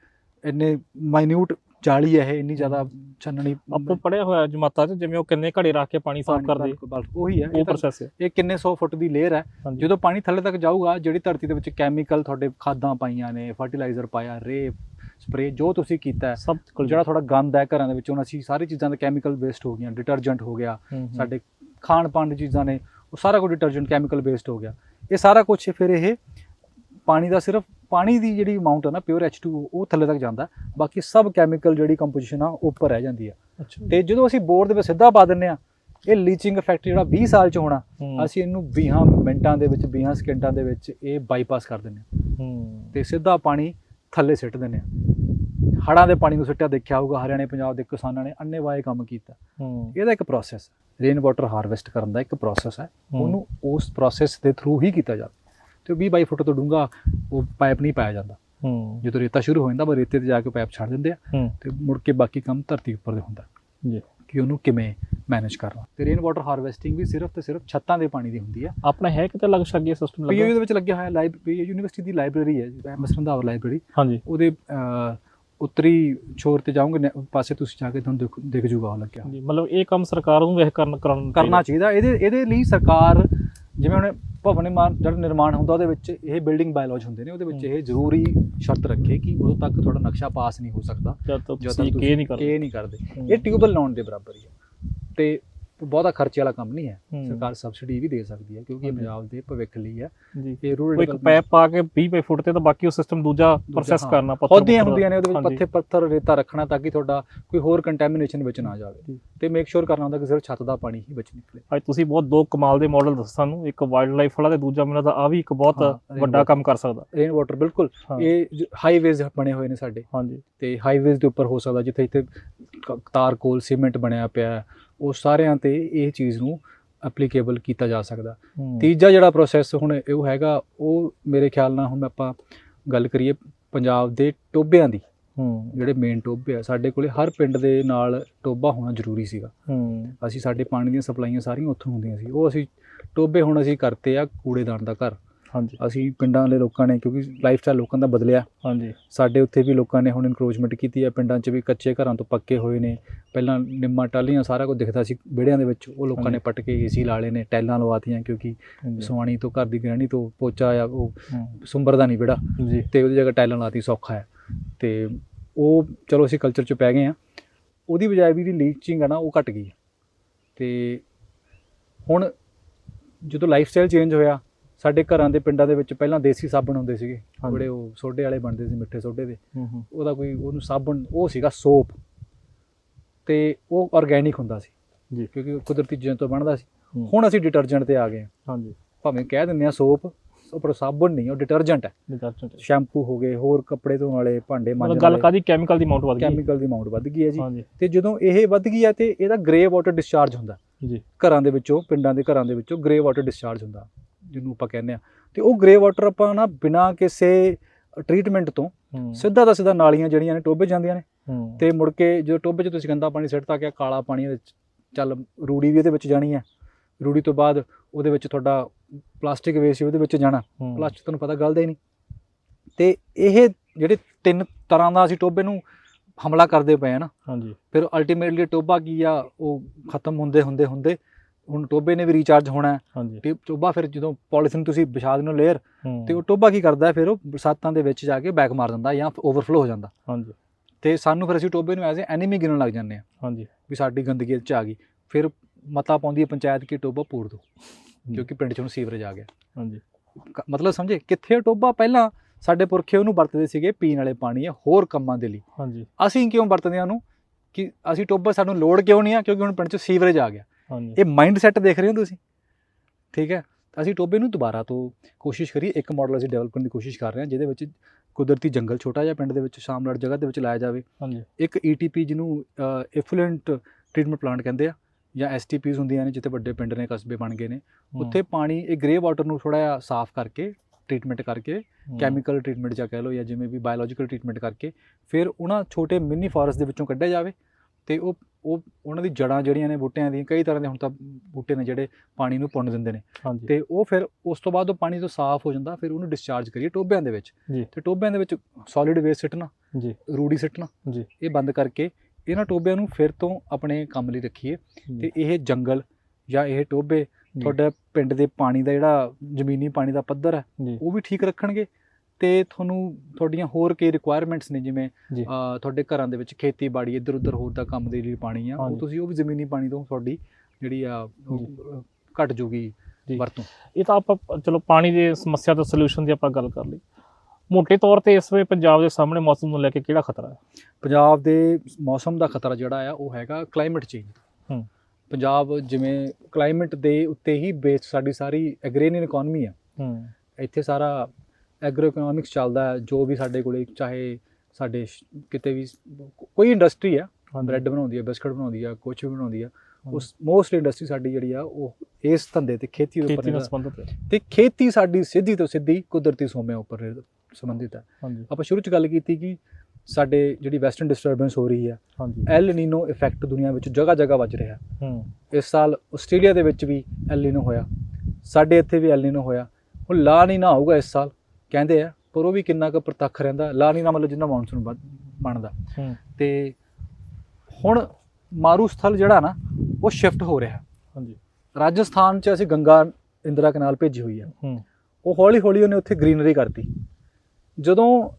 ਇੰਨੇ ਮਾਈਨਿਊਟ ਜਾਲੀ ਹੈ ਇਹ ਇੰਨੀ ਜ਼ਿਆਦਾ ਛਾਨਣੀ ਆਪੋ ਪੜਿਆ ਹੋਇਆ ਜਮਾਤਾਂ 'ਚ ਜਿਵੇਂ ਉਹ ਕਿੰਨੇ ਘੜੇ ਰੱਖ ਕੇ ਪਾਣੀ ਸਾਫ਼ ਕਰਦੇ। ਉਹੀ ਹੈ। ਉਹ ਇਹ ਤਾਂ- ਪ੍ਰੋਸੈਸ ਹੈ। ਇਹ ਕਿੰਨੇ 100 ਫੁੱਟ ਦੀ ਲੇਅਰ ਹੈ। ਹਾਂਜੀ। ਜਦੋਂ ਪਾਣੀ ਥੱਲੇ ਤੱਕ ਜਾਊਗਾ ਜਿਹੜੀ ਧਰਤੀ ਦੇ ਵਿੱਚ ਕੈਮੀਕਲ ਤੁਹਾਡੇ ਖਾਦਾਂ ਪਾਈਆਂ ਨੇ ਫਰਟੀਲਾਈਜ਼ਰ ਪਾਇਆ ਰੇ ਸਪਰੇ ਜੋ ਤੁਸੀਂ ਕੀਤਾ ਹੈ ਸਭ ਜਿਹੜਾ ਤੁਹਾਡਾ ਗੰਦ ਹੈ ਘਰਾਂ ਦੇ ਵਿੱਚ ਹੁਣ ਅਸੀਂ ਸਾਰੀ ਚੀਜ਼ਾਂ ਦਾ ਕੈਮੀਕਲ ਵੇਸਟ ਹੋ ਗਈਆਂ ਡਿਟਰਜੈਂਟ ਹੋ ਗਿਆ। ਸਾਡੇ ਖਾਣ ਪਾਣ ਦੀ ਚੀਜ਼ਾਂ ਨੇ ਉਹ ਸਾਰਾ ਕੁਝ ਡਿਟਰਜੈਂਟ ਕੈਮੀਕਲ ਬੇਸਡ ਹੋ ਗਿਆ। ਇਹ ਸਾਰਾ ਕੁਝ ਫਿਰ ਇਹ ਪਾਣੀ ਦਾ ਸਿਰਫ ਪਾਣੀ ਦੀ ਜਿਹੜੀ ਅਮਾਉਂਟ ਹੈ ਨਾ ਪਿਓਰ H2O ਉਹ ਥੱਲੇ ਤੱਕ ਜਾਂਦਾ ਬਾਕੀ ਸਭ ਕੈਮੀਕਲ ਜਿਹੜੀ ਕੰਪੋਜੀਸ਼ਨ ਆ ਉੱਪਰ ਰਹਿ ਜਾਂਦੀ ਆ ਤੇ ਜਦੋਂ ਅਸੀਂ ਬੋਰ ਦੇ ਵਿੱਚ ਸਿੱਧਾ ਪਾ ਦਿੰਨੇ ਆ ਇਹ ਲੀਚਿੰਗ ਇਫੈਕਟ ਜਿਹੜਾ 20 ਸਾਲ ਚ ਹੋਣਾ ਅਸੀਂ ਇਹਨੂੰ 20 ਮਿੰਟਾਂ ਦੇ ਵਿੱਚ 20 ਸਕਿੰਟਾਂ ਦੇ ਵਿੱਚ ਇਹ ਬਾਈਪਾਸ ਕਰ ਦਿੰਨੇ ਆ ਹੂੰ। ਤੇ ਸਿੱਧਾ ਪਾਣੀ ਥੱਲੇ ਸਿੱਟ ਦਿੰਨੇ ਆ। ਹੜਾਂ ਦੇ ਪਾਣੀ ਨੂੰ ਸਿੱਟਿਆ ਦੇਖਿਆ ਹੋਊਗਾ ਹਰਿਆਣੇ ਪੰਜਾਬ ਦੇ ਕਿਸਾਨਾਂ ਨੇ ਅੰਨੇਵਾਏ ਕੰਮ ਕੀਤਾ। ਇਹਦਾ ਇੱਕ ਪ੍ਰੋਸੈਸ ਰੇਨ ਵਾਟਰ ਹਾਰਵੈਸਟ ਕਰਨ ਦਾ ਇੱਕ ਪ੍ਰੋਸੈਸ ਹੈ। ਉਹਨੂੰ ਉਸ ਪ੍ਰੋਸੈਸ ਦੇ ਥਰੂ ਹੀ ਕੀਤਾ ਜਾਂਦਾ ਤੇ ਉਹ 20 22 ਫੁੱਟ ਤੋਂ ਡੂੰਘਾ ਉਹ ਪਾਈਪ ਨਹੀਂ ਪਾਇਆ ਜਾਂਦਾ। ਜਦੋਂ ਰੇਤਾ ਸ਼ੁਰੂ ਹੋ ਜਾਂਦਾ ਬਸ ਰੇਤੇ ਤੇ ਜਾ ਕੇ ਪਾਈਪ ਛੱਡ ਦਿੰਦੇ ਆ ਤੇ ਮੁੜ ਕੇ ਬਾਕੀ ਕੰਮ ਧਰਤੀ ਉੱਪਰ ਦੇ ਹੁੰਦਾ। ਜੀ। ਕਿ ਉਹਨੂੰ ਕਿਵੇਂ ਮੈਨੇਜ ਕਰਨਾ ਤੇ ਰੇਨ ਵਾਟਰ ਹਾਰਵੈਸਟਿੰਗ ਵੀ ਸਿਰਫ ਤੇ ਸਿਰਫ ਛੱਤਾਂ ਦੇ ਪਾਣੀ ਦੀ ਹੁੰਦੀ ਆ ਆਪਣਾ ਹੈ ਕਿਤੇ ਲੱਗ ਸਕਿਆ ਸਿਸਟਮ ਪੀਯੂ ਦੇ ਵਿੱਚ ਲੱਗਿਆ ਹੋਇਆ ਲਾਇਬ੍ਰੇਰੀ ਯੂਨੀਵਰਸਿਟੀ ਦੀ ਲਾਇਬ੍ਰੇਰੀ ਹੈ ਐਮਐਸ ਰੰਧਾਵਾ ਲਾਇਬ੍ਰੇਰੀ ਹਾਂਜੀ। ਉਹਦੇ ਉੱਤਰੀ ਛੋਰ ਤੇ ਜਾਓਗੇ ਪਾਸੇ ਤੁਸੀਂ ਜਾ ਕੇ ਤੁਹਾਨੂੰ ਦਿਖ- ਜੂਗਾ ਉਹ ਲੱਗਿਆ। ਜੀ ਮਤਲਬ ਇਹ ਕੰਮ ਸਰਕਾਰ ਨੂੰ ਵੇਖ ਕਰਨ ਕਰਨ ਚਾਹੀਦਾ। ਇਹਦੇ ਇਹਦੇ ਲਈ ਸਰਕਾਰ ਜਿਵੇਂ ਹੁਣ ਭਵਨ ਨਿਰਮਾਣ ਜਿਹੜਾ ਨਿਰਮਾਣ ਹੁੰਦਾ ਉਹਦੇ ਵਿੱਚ ਇਹ ਬਿਲਡਿੰਗ ਬਾਇਓਲੋਜੀ ਹੁੰਦੇ ਨੇ ਉਹਦੇ ਵਿੱਚ। ਇਹ ਜ਼ਰੂਰੀ ਸ਼ਰਤ ਰੱਖੇ ਕਿ ਉਦੋਂ ਤੱਕ ਤੁਹਾਡਾ ਨਕਸ਼ਾ ਪਾਸ ਨਹੀਂ ਹੋ ਸਕਦਾ। ਜਦ ਤੱਕ ਤੁਸੀਂ ਕੇ ਨਹੀਂ ਕਰਦੇ। ਇਹ ਟਿਊਬਲ ਲਾਉਣ ਦੇ ਬਰਾਬਰ ਹੀ ਹੈ। ਤੇ ਬਹੁਤਾ ਖਰਚੇ ਵਾਲਾ ਕੰਮ ਨਹੀਂ ਹੈ। ਸਰਕਾਰ ਸਬਸਿਡੀ ਵੀ ਦੇ ਸਕਦੀ ਹੈ ਕਿਉਂਕਿ ਇਹ। ਪੰਜਾਬ ਦੇ ਭਵਿੱਖ ਲਈ ਹੈ ਇਹ ਰੂਰਲ ਇੱਕ ਪੈਪ ਪਾ ਕੇ 20 ਬਾਈ ਫੁੱਟ ਤੇ ਤਾਂ ਬਾਕੀ ਉਹ ਸਿਸਟਮ ਦੂਜਾ ਪ੍ਰੋਸੈਸ। ਕਰਨਾ ਪੱਥਰ ਹੌਦੀਆਂ ਪੁੱਥਰ। ਹੁੰਦੀਆਂ ਨੇ ਉਹਦੇ ਵਿੱਚ। ਪੱਥੇ ਪੱਥਰ ਰੇਤਾ ਰੱਖਣਾ ਤਾਂ ਕਿ ਤੁਹਾਡਾ ਕੋਈ ਹੋਰ ਕੰਟੈਮੀਨੇਸ਼ਨ ਵਿੱਚ ਨਾ ਜਾਵੇ। ਤੇ ਮੇਕ ਸ਼ੋਰ ਕਰਨਾ ਹੁੰਦਾ ਕਿ ਸਿਰਫ ਛੱਤ ਦਾ ਪਾਣੀ ਹੀ ਵਿੱਚ ਨਿਕਲੇ ਅੱਜ ਤੁਸੀਂ ਬਹੁਤ ਦੋ ਕਮਾਲ ਦੇ ਮਾਡਲ ਦੱਸ ਸਾਨੂੰ ਇੱਕ ਵਾਈਲਡ ਲਾਈਫ ਵਾਲਾ ਤੇ ਦੂਜਾ ਮੈਨੂੰ ਤਾਂ ਆ ਵੀ ਇੱਕ ਬਹੁਤ ਵੱਡਾ। ਕੰਮ ਕਰ ਸਕਦਾ ਰੇਨ ਵਾਟਰ ਬਿਲਕੁਲ। ਇਹ ਹਾਈਵੇਜ਼ ਬਣੇ ਹੋਏ ਨੇ ਸਾਡੇ ਹਾਂਜੀ ਤੇ ਹਾਈਵੇਜ਼ ਦੇ ਉੱਪਰ ਹੋ ਸਕਦਾ ਜਿੱਥੇ ਇੱਥੇ ਕ- ਤਾਰਕੋਲ ਸੀਮੈਂਟ ਬਣਿਆ ਪਿਆ ਹੈ, ਉਹ ਸਾਰਿਆਂ ਤੇ ਇਹ ਚੀਜ਼ ਨੂੰ ਐਪਲੀਕੇਬਲ ਕੀਤਾ ਜਾ ਸਕਦਾ। ਤੀਜਾ ਜਿਹੜਾ ਪ੍ਰੋਸੈਸ ਹੁਣ ਇਹ ਹੈਗਾ ਉਹ ਮੇਰੇ ਖਿਆਲ ਨਾਲ ਹੁਣ ਆਪਾਂ ਗੱਲ ਕਰੀਏ ਪੰਜਾਬ ਦੇ ਟੋਬਿਆਂ ਦੀ। ਹੂੰ। ਜਿਹੜੇ ਮੇਨ ਟੋਬੇ ਆ ਸਾਡੇ ਕੋਲੇ ਹਰ ਪਿੰਡ ਦੇ ਨਾਲ ਟੋਬਾ ਹੋਣਾ ਜ਼ਰੂਰੀ ਸੀਗਾ। ਹੂੰ। ਅਸੀਂ ਸਾਡੇ ਪਾਣੀ ਦੀਆਂ ਸਪਲਾਈਆਂ ਸਾਰੀਆਂ ਉੱਥੋਂ ਹੁੰਦੀਆਂ ਸੀ। ਉਹ ਅਸੀਂ ਟੋਬੇ ਹੁਣ ਅਸੀਂ ਕਰਤੇ ਆ ਕੂੜੇਦਾਨ ਦਾ ਘਰ। ਹਾਂਜੀ ਅਸੀਂ ਪਿੰਡਾਂ ਵਾਲੇ ਲੋਕਾਂ ਨੇ ਕਿਉਂਕਿ ਲਾਈਫ ਸਟਾਈਲ ਲੋਕਾਂ ਦਾ ਬਦਲਿਆ ਹਾਂਜੀ ਸਾਡੇ ਉੱਥੇ ਵੀ ਲੋਕਾਂ ਨੇ ਹੁਣ ਇਨਕਰੋਚਮੈਂਟ ਕੀਤੀ ਹੈ ਪਿੰਡਾਂ 'ਚ ਵੀ ਕੱਚੇ ਘਰਾਂ ਤੋਂ ਪੱਕੇ ਹੋਏ ਨੇ ਪਹਿਲਾਂ ਨਿੰਮਾਂ ਟਾਲੀਆਂ ਸਾਰਾ ਕੁਝ ਦਿਖਦਾ ਸੀ ਵਿਹੜਿਆਂ ਦੇ ਵਿੱਚ ਉਹ ਲੋਕਾਂ ਨੇ। ਪੱਟ ਕੇ ਏਸੀ ਲਾ ਲਏ ਨੇ ਟੈਲਾਂ ਲਵਾਤੀਆਂ ਕਿਉਂਕਿ। ਸੁਆਣੀ ਤੋਂ ਘਰ ਦੀ ਗ੍ਰਹਿਣੀ ਤੋਂ ਪੋਚਾ ਆ ਉਹ। ਸੁੰਬਰ ਦਾ ਨਹੀਂ ਵਿਹੜਾ ਜੀ ਤੇ ਉਹਦੀ ਜਗ੍ਹਾ ਟੈਲਾਂ ਲਾਤੀ ਸੌਖਾ ਹੈ ਤੇ ਉਹ ਚਲੋ ਅਸੀਂ ਕਲਚਰ 'ਚ ਪੈ ਗਏ ਆ ਉਹਦੀ ਬਜਾਏ ਵੀ ਜਿਹੜੀ ਲੀਚਿੰਗ ਆ ਨਾ ਉਹ ਘਟ ਗਈ। ਤੇ ਹੁਣ ਜਦੋਂ ਲਾਈਫ ਸਟਾਈਲ ਚੇਂਜ ਹੋਇਆ ਸਾਡੇ ਘਰਾਂ ਦੇ ਪਿੰਡਾਂ ਦੇ ਵਿੱਚ ਪਹਿਲਾਂ ਦੇਸੀ ਸਾਬਣ ਹੁੰਦੇ ਸੀਗੇ। ਹਾਂਜੀ। ਬੜੇ ਉਹ ਸੋਡੇ ਵਾਲੇ ਬਣਦੇ ਸੀ ਮਿੱਠੇ ਸੋਡੇ ਦੇ। ਉਹਦਾ ਕੋਈ ਉਹਨੂੰ ਸਾਬਣ ਉਹ ਸੀਗਾ ਸੋਪ। ਤੇ ਉਹ ਆਰਗੇਨਿਕ ਹੁੰਦਾ ਸੀ। ਜੀ। ਕਿਉਂਕਿ ਕੁਦਰਤੀ ਚੀਜ਼ਾਂ ਤੋਂ ਬਣਦਾ ਸੀ। ਹੁਣ ਅਸੀਂ ਡਿਟਰਜੈਂਟ ਤੇ ਆ ਗਏ ਹਾਂ। ਹਾਂਜੀ। ਭਾਵੇਂ ਕਹਿ ਦਿੰਦੇ ਆ ਸੋਪ ਪਰ ਸਾਬਣ ਨਹੀਂ ਉਹ ਡਿਟਰਜੈਂਟ ਹੈ। ਡਿਟਰਜੈਂਟ ਸ਼ੈਂਪੂ ਹੋ ਗਏ ਹੋਰ ਕੱਪੜੇ ਧੋਣ ਵਾਲੇ ਭਾਂਡੇ ਮਾਂਜਣ ਗੱਲ ਵਾਲੇ। ਕਾਦੀ ਕੈਮੀਕਲ ਦੀ ਅਮਾਉਂਟ ਵਧ ਗਈ। ਕੈਮੀਕਲ ਦੀ ਅਮਾਉਂਟ ਵੱਧ ਗਈ ਹੈ ਜੀ। ਤੇ ਜਦੋਂ ਇਹ ਵੱਧ ਗਈ ਹੈ ਤੇ ਇਹਦਾ ਗ੍ਰੇ ਵਾਟਰ ਡਿਸਚਾਰਜ ਹੁੰਦਾ। ਜੀ। ਘਰਾਂ ਦੇ ਵਿੱਚੋਂ ਪਿੰਡਾਂ ਦੇ ਘਰਾਂ ਦੇ ਵਿੱਚੋਂ ਗ੍ਰੇ ਵਾਟਰ ਡਿਸਚਾਰਜ ਹੁੰਦਾ। ਜਿਹਨੂੰ ਆਪਾਂ ਕਹਿੰਦੇ ਆ ਤੇ ਉਹ ਗ੍ਰੇ ਵਾਟਰ ਆਪਾਂ ਨਾ ਬਿਨਾਂ ਕਿਸੇ ਟ੍ਰੀਟਮੈਂਟ ਤੋਂ ਸਿੱਧਾ ਦਾ ਸਿੱਧਾ ਨਾਲੀਆਂ ਜਿਹੜੀਆਂ ਨੇ ਟੋਭੇ ਜਾਂਦੀਆਂ ਨੇ। ਤੇ ਮੁੜ ਕੇ ਜਦੋਂ ਟੋਭੇ 'ਚ ਤੁਸੀਂ ਗੰਦਾ ਪਾਣੀ ਸਿੱਟਤਾ ਕਿ ਕਾਲਾ ਪਾਣੀ ਇਹਦੇ 'ਚ ਚੱਲ ਰੂੜੀ ਵੀ ਇਹਦੇ ਵਿੱਚ ਜਾਣੀ ਹੈ। ਰੂੜੀ ਤੋਂ ਬਾਅਦ ਉਹਦੇ ਵਿੱਚ ਤੁਹਾਡਾ ਪਲਾਸਟਿਕ ਵੇਸਟ ਉਹਦੇ ਵਿੱਚ ਜਾਣਾ। ਪਲਾਸਟਿਕ ਤੁਹਾਨੂੰ ਪਤਾ ਗਲਦਾ ਹੀ ਨਹੀਂ। ਤੇ ਇਹ ਜਿਹੜੇ ਤਿੰਨ ਤਰ੍ਹਾਂ ਦਾ ਅਸੀਂ ਟੋਭੇ ਨੂੰ ਹਮਲਾ ਕਰਦੇ ਪਏ ਆ ਨਾ ਹਾਂਜੀ। ਫਿਰ ਅਲਟੀਮੇਟਲੀ ਟੋਭਾ ਕੀ ਆ ਉਹ ਖਤਮ ਹੁੰਦੇ ਹੁੰਦੇ ਹੁੰਦੇ ਹੁਣ ਟੋਭੇ ਨੇ ਵੀ ਰੀਚਾਰਜ ਹੋਣਾ ਹੈ। ਹਾਂਜੀ। ਤੇ ਟੋਭਾ ਫਿਰ ਜਦੋਂ ਪੋਲੀਥੀਨ ਤੁਸੀਂ ਵਿਛਾ ਦਿੰਦੇ ਹੋ ਲੇਅਰ ਤੇ ਉਹ ਟੋਭਾ ਕੀ ਕਰਦਾ ਫਿਰ ਉਹ ਬਰਸਾਤਾਂ ਦੇ ਵਿੱਚ ਜਾ ਕੇ ਬੈਕ ਮਾਰ ਦਿੰਦਾ ਜਾਂ ਓਵਰਫਲੋ ਹੋ ਜਾਂਦਾ। ਹਾਂਜੀ। ਤੇ ਸਾਨੂੰ ਫਿਰ ਅਸੀਂ ਟੋਭੇ ਨੂੰ ਐਜ਼ ਐਨੀਮੀ ਗਿਣਨ ਲੱਗ ਜਾਂਦੇ ਆ ਹਾਂਜੀ। ਵੀ ਸਾਡੀ ਗੰਦਗੀ 'ਚ ਆ ਗਈ। ਫਿਰ ਮਤਾ ਪਾਉਂਦੀ ਹੈ ਪੰਚਾਇਤ ਕਿ ਟੋਭਾ ਪੂਰ ਦਿਓ ਕਿਉਂਕਿ ਪਿੰਡ 'ਚ ਹੁਣ ਸੀਵਰੇਜ ਆ ਗਿਆ। ਹਾਂਜੀ। ਮਤਲਬ ਸਮਝੇ ਕਿੱਥੇ ਟੋਭਾ ਪਹਿਲਾਂ ਸਾਡੇ ਪੁਰਖੇ ਉਹਨੂੰ ਵਰਤਦੇ ਸੀਗੇ ਪੀਣ ਵਾਲੇ ਪਾਣੀ ਜਾਂ ਹੋਰ ਕੰਮਾਂ ਦੇ ਲਈ। ਹਾਂਜੀ। ਅਸੀਂ ਕਿਉਂ ਵਰਤਦੇ ਹਾਂ ਉਹਨੂੰ? ਕਿ ਅਸੀਂ ਟੋਭਾ ਸਾਨੂੰ ਲੋੜ ਕਿਉਂ ਨਹੀਂ ਆ? ਕਿਉਂਕਿ ਹੁਣ ਪਿੰਡ 'ਚ ਸੀਵਰੇਜ ਆ ਗਿਆ। ਇਹ ਮਾਈਂਡ ਸੈਟ ਦੇਖ ਰਹੇ ਹੋ ਤੁਸੀਂ? ਠੀਕ ਹੈ? ਅਸੀਂ ਟੋਭੇ ਨੂੰ ਦੁਬਾਰਾ ਤੋਂ ਕੋਸ਼ਿਸ਼ ਕਰੀਏ ਇੱਕ ਮਾਡਲ ਅਸੀਂ ਡਿਵੈਲਪ ਕਰਨ ਦੀ ਕੋਸ਼ਿਸ਼ ਕਰ ਰਹੇ ਹਾਂ ਜਿਹਦੇ ਵਿੱਚ ਕੁਦਰਤੀ ਜੰਗਲ ਛੋਟਾ ਜਿਹਾ ਪਿੰਡ ਦੇ ਵਿੱਚ ਸ਼ਾਮਲਾਟ ਜਗ੍ਹਾ ਦੇ ਵਿੱਚ ਲਾਇਆ ਜਾਵੇ। ਹਾਂਜੀ। ਇੱਕ ETP ਜਿਹਨੂੰ ਇਫਲੂਐਂਟ ਟ੍ਰੀਟਮੈਂਟ ਪਲਾਂਟ ਕਹਿੰਦੇ ਆ ਜਾਂ STPs ਹੁੰਦੀਆਂ ਨੇ ਜਿੱਥੇ ਵੱਡੇ ਪਿੰਡ ਨੇ ਕਸਬੇ ਬਣ ਗਏ ਨੇ। ਉੱਥੇ ਪਾਣੀ ਇਹ ਗ੍ਰੇ ਵਾਟਰ ਨੂੰ ਥੋੜਾ ਜਿਹਾ ਸਾਫ਼ ਕਰਕੇ ਟ੍ਰੀਟਮੈਂਟ ਕਰਕੇ ਕੈਮੀਕਲ ਟ੍ਰੀਟਮੈਂਟ ਜਾਂ ਕਹਿ ਲਓ ਜਾਂ ਜਿਵੇਂ ਵੀ ਬਾਇਓਲੋਜੀਕਲ ਟ੍ਰੀਟਮੈਂਟ ਕਰਕੇ ਫਿਰ ਉਹਨਾਂ ਛੋਟੇ ਮਿੰਨੀ ਫੋਰੈਸਟ ਦੇ ਵਿੱਚੋਂ ਕੱਢਿਆ ਜਾਵੇ ਤੇ ਉਹ ਉਹ ਉਹਨਾਂ ਦੀ ਜੜਾਂ ਜਿਹੜੀਆਂ ਨੇ ਬੂਟਿਆਂ ਦੀਆਂ ਕਈ ਤਰ੍ਹਾਂ ਦੇ ਹੁਣ ਤਾਂ ਬੂਟੇ ਨੇ ਜਿਹੜੇ ਪਾਣੀ ਨੂੰ ਪੁੰਨ ਦਿੰਦੇ ਨੇ। ਤੇ ਉਹ ਫਿਰ ਉਸ ਤੋਂ ਬਾਅਦ ਉਹ ਪਾਣੀ ਤੋਂ ਸਾਫ਼ ਹੋ ਜਾਂਦਾ ਫਿਰ ਉਹਨੂੰ ਡਿਸਚਾਰਜ ਕਰੀਏ ਟੋਬਿਆਂ ਦੇ ਵਿੱਚ। ਤੇ ਟੋਬਿਆਂ ਦੇ ਵਿੱਚ ਸੋਲਿਡ ਵੇਸਟ ਸਿੱਟਣਾ ਜੀ। ਰੂੜੀ ਸਿੱਟਣਾ ਜੀ। ਇਹ ਬੰਦ ਕਰਕੇ ਇਹਨਾਂ ਟੋਬਿਆਂ ਨੂੰ ਫਿਰ ਤੋਂ ਆਪਣੇ ਕੰਮ ਲਈ ਰੱਖੀਏ। ਤੇ ਇਹ ਜੰਗਲ ਜਾਂ ਇਹ ਟੋਬੇ ਤੁਹਾਡਾ ਪਿੰਡ ਦੇ ਪਾਣੀ ਦਾ ਜਿਹੜਾ ਜ਼ਮੀਨੀ ਪਾਣੀ ਦਾ ਪੱਧਰ ਹੈ ਉਹ ਵੀ ਠੀਕ ਰੱਖਣਗੇ। ਤੇ ਤੁਹਾਨੂੰ ਤੁਹਾਡੀਆਂ ਹੋਰ ਕਈ ਰਿਕੁਆਇਰਮੈਂਟਸ ਨੇ ਜਿਵੇਂ ਤੁਹਾਡੇ ਘਰਾਂ ਦੇ ਵਿੱਚ ਖੇਤੀਬਾੜੀ ਇੱਧਰ ਉੱਧਰ ਹੋਰ ਦਾ ਕੰਮ ਦੇ ਲਈ ਪਾਣੀ ਆ ਉਹ। ਤੁਸੀਂ ਉਹ ਵੀ ਜ਼ਮੀਨੀ ਪਾਣੀ ਤੋਂ ਤੁਹਾਡੀ ਜਿਹੜੀ ਆ ਘਟ ਜੂਗੀ। ਵਰਤੋਂ। ਇਹ ਤਾਂ ਆਪਾਂ ਚਲੋ ਪਾਣੀ ਦੀ ਸਮੱਸਿਆ ਦਾ ਸੋਲੂਸ਼ਨ ਦੀ ਆਪਾਂ ਗੱਲ ਕਰ ਲਈ। ਮੋٹے ਤੌਰ ਤੇ ਇਸ ਵੇਲੇ ਪੰਜਾਬ ਦੇ ਸਾਹਮਣੇ ਮੌਸਮ ਨੂੰ ਲੈ ਕੇ ਕਿਹੜਾ ਖਤਰਾ ਹੈ? ਪੰਜਾਬ ਦੇ ਮੌਸਮ ਦਾ ਖਤਰਾ ਜਿਹੜਾ ਆ ਉਹ ਹੈਗਾ ਕਲਾਈਮੇਟ ਚੇਂਜ ਹੂੰ। ਪੰਜਾਬ ਜਿਵੇਂ ਕਲਾਈਮੇਟ ਦੇ ਉੱਤੇ ਹੀ ਬੇਸਡ ਸਾਡੀ ਸਾਰੀ ਐਗਰੇਨੀਅਨ ਇਕਨੋਮੀ ਆ। ਹੂੰ। ਇੱਥੇ ਸਾਰਾ ਐਗਰੋ ਇਕਨੋਮਿਕਸ ਚੱਲਦਾ ਹੈ ਜੋ ਵੀ ਸਾਡੇ ਕੋਲੇ ਚਾਹੇ ਸਾਡੇ ਸ਼- ਕਿਤੇ ਵੀ ਸ- ਕੋਈ ਇੰਡਸਟਰੀ ਆ ਬ੍ਰੈਡ ਬਣਾਉਂਦੀ ਆ ਬਿਸਕਟ ਬਣਾਉਂਦੀ ਆ ਕੁਝ ਵੀ ਬਣਾਉਂਦੀ ਆ ਉਸ ਮੋਸਟ ਇੰਡਸਟਰੀ ਸਾਡੀ ਜਿਹੜੀ ਆ ਉਹ ਇਸ ਧੰਦੇ ਤੇ ਖੇਤੀ ਦੇ ਉੱਪਰ ਖੇਤੀ ਨਾਲ ਨਿਰਭਰ- ਸੰਬੰਧਿਤ ਹੈ। ਤੇ ਖੇਤੀ ਸਾਡੀ ਸਿੱਧੀ ਤੋਂ ਸਿੱਧੀ ਕੁਦਰਤੀ ਸੋਮਿਆਂ ਉੱਪਰ ਨਿਰਭਰ- ਸੰਬੰਧਿਤ ਹੈ। ਹਾਂਜੀ। ਆਪਾਂ ਸ਼ੁਰੂ ਚ ਗੱਲ ਕੀਤੀ ਕਿ ਸਾਡੇ ਜਿਹੜੀ ਵੈਸਟਰਨ ਡਿਸਟਰਬੈਂਸ ਹੋ ਰਹੀ ਹੈ ਹਾਂਜੀ। ਐਲ ਨੀਨੋ ਇਫੈਕਟ ਦੁਨੀਆ ਵਿੱਚ ਜਗ੍ਹਾ ਜਗ੍ਹਾ ਵੱਜ ਰਿਹਾ ਹੂੰ। ਇਸ ਸਾਲ ਆਸਟ੍ਰੇਲੀਆ ਦੇ ਵਿੱਚ ਵੀ ਐਲ ਨੀਨੋ ਹੋਇਆ। ਸਾਡੇ ਇੱਥੇ ਵੀ ਐਲ ਨੀਨੋ ਹੋਇਆ। ਹੁਣ ਲਾ ਨੀਨਾ ਆਊਗਾ ਇਸ ਸਾਲ। ਕਹਿੰਦੇ ਆ ਪਰ ਉਹ ਵੀ ਕਿੰਨਾ ਕੁ ਪ੍ਰਤੱਖ ਰਹਿੰਦਾ ਲਾ ਨੀਨਾ ਮਤਲਬ ਜਿੰਨਾ ਮੌਨਸੂਨ ਬਣ- ਬਣਦਾ। ਤੇ ਹੁਣ ਮਾਰੂ ਸਥਲ ਜਿਹੜਾ ਨਾ ਉਹ ਸ਼ਿਫਟ ਹੋ ਰਿਹਾ। ਹਾਂਜੀ। ਰਾਜਸਥਾਨ 'ਚ ਅਸੀਂ ਗੰਗਾ ਇੰਦਰਾ ਕਨਾਲ ਭੇਜੀ ਹੋਈ ਹੈ ਹੂੰ। ਉਹ ਹੌਲੀ ਹੌਲੀ ਉਹਨੇ ਉੱਥੇ ਗ੍ਰੀਨਰੀ ਕਰਤੀ। ਜਦੋਂ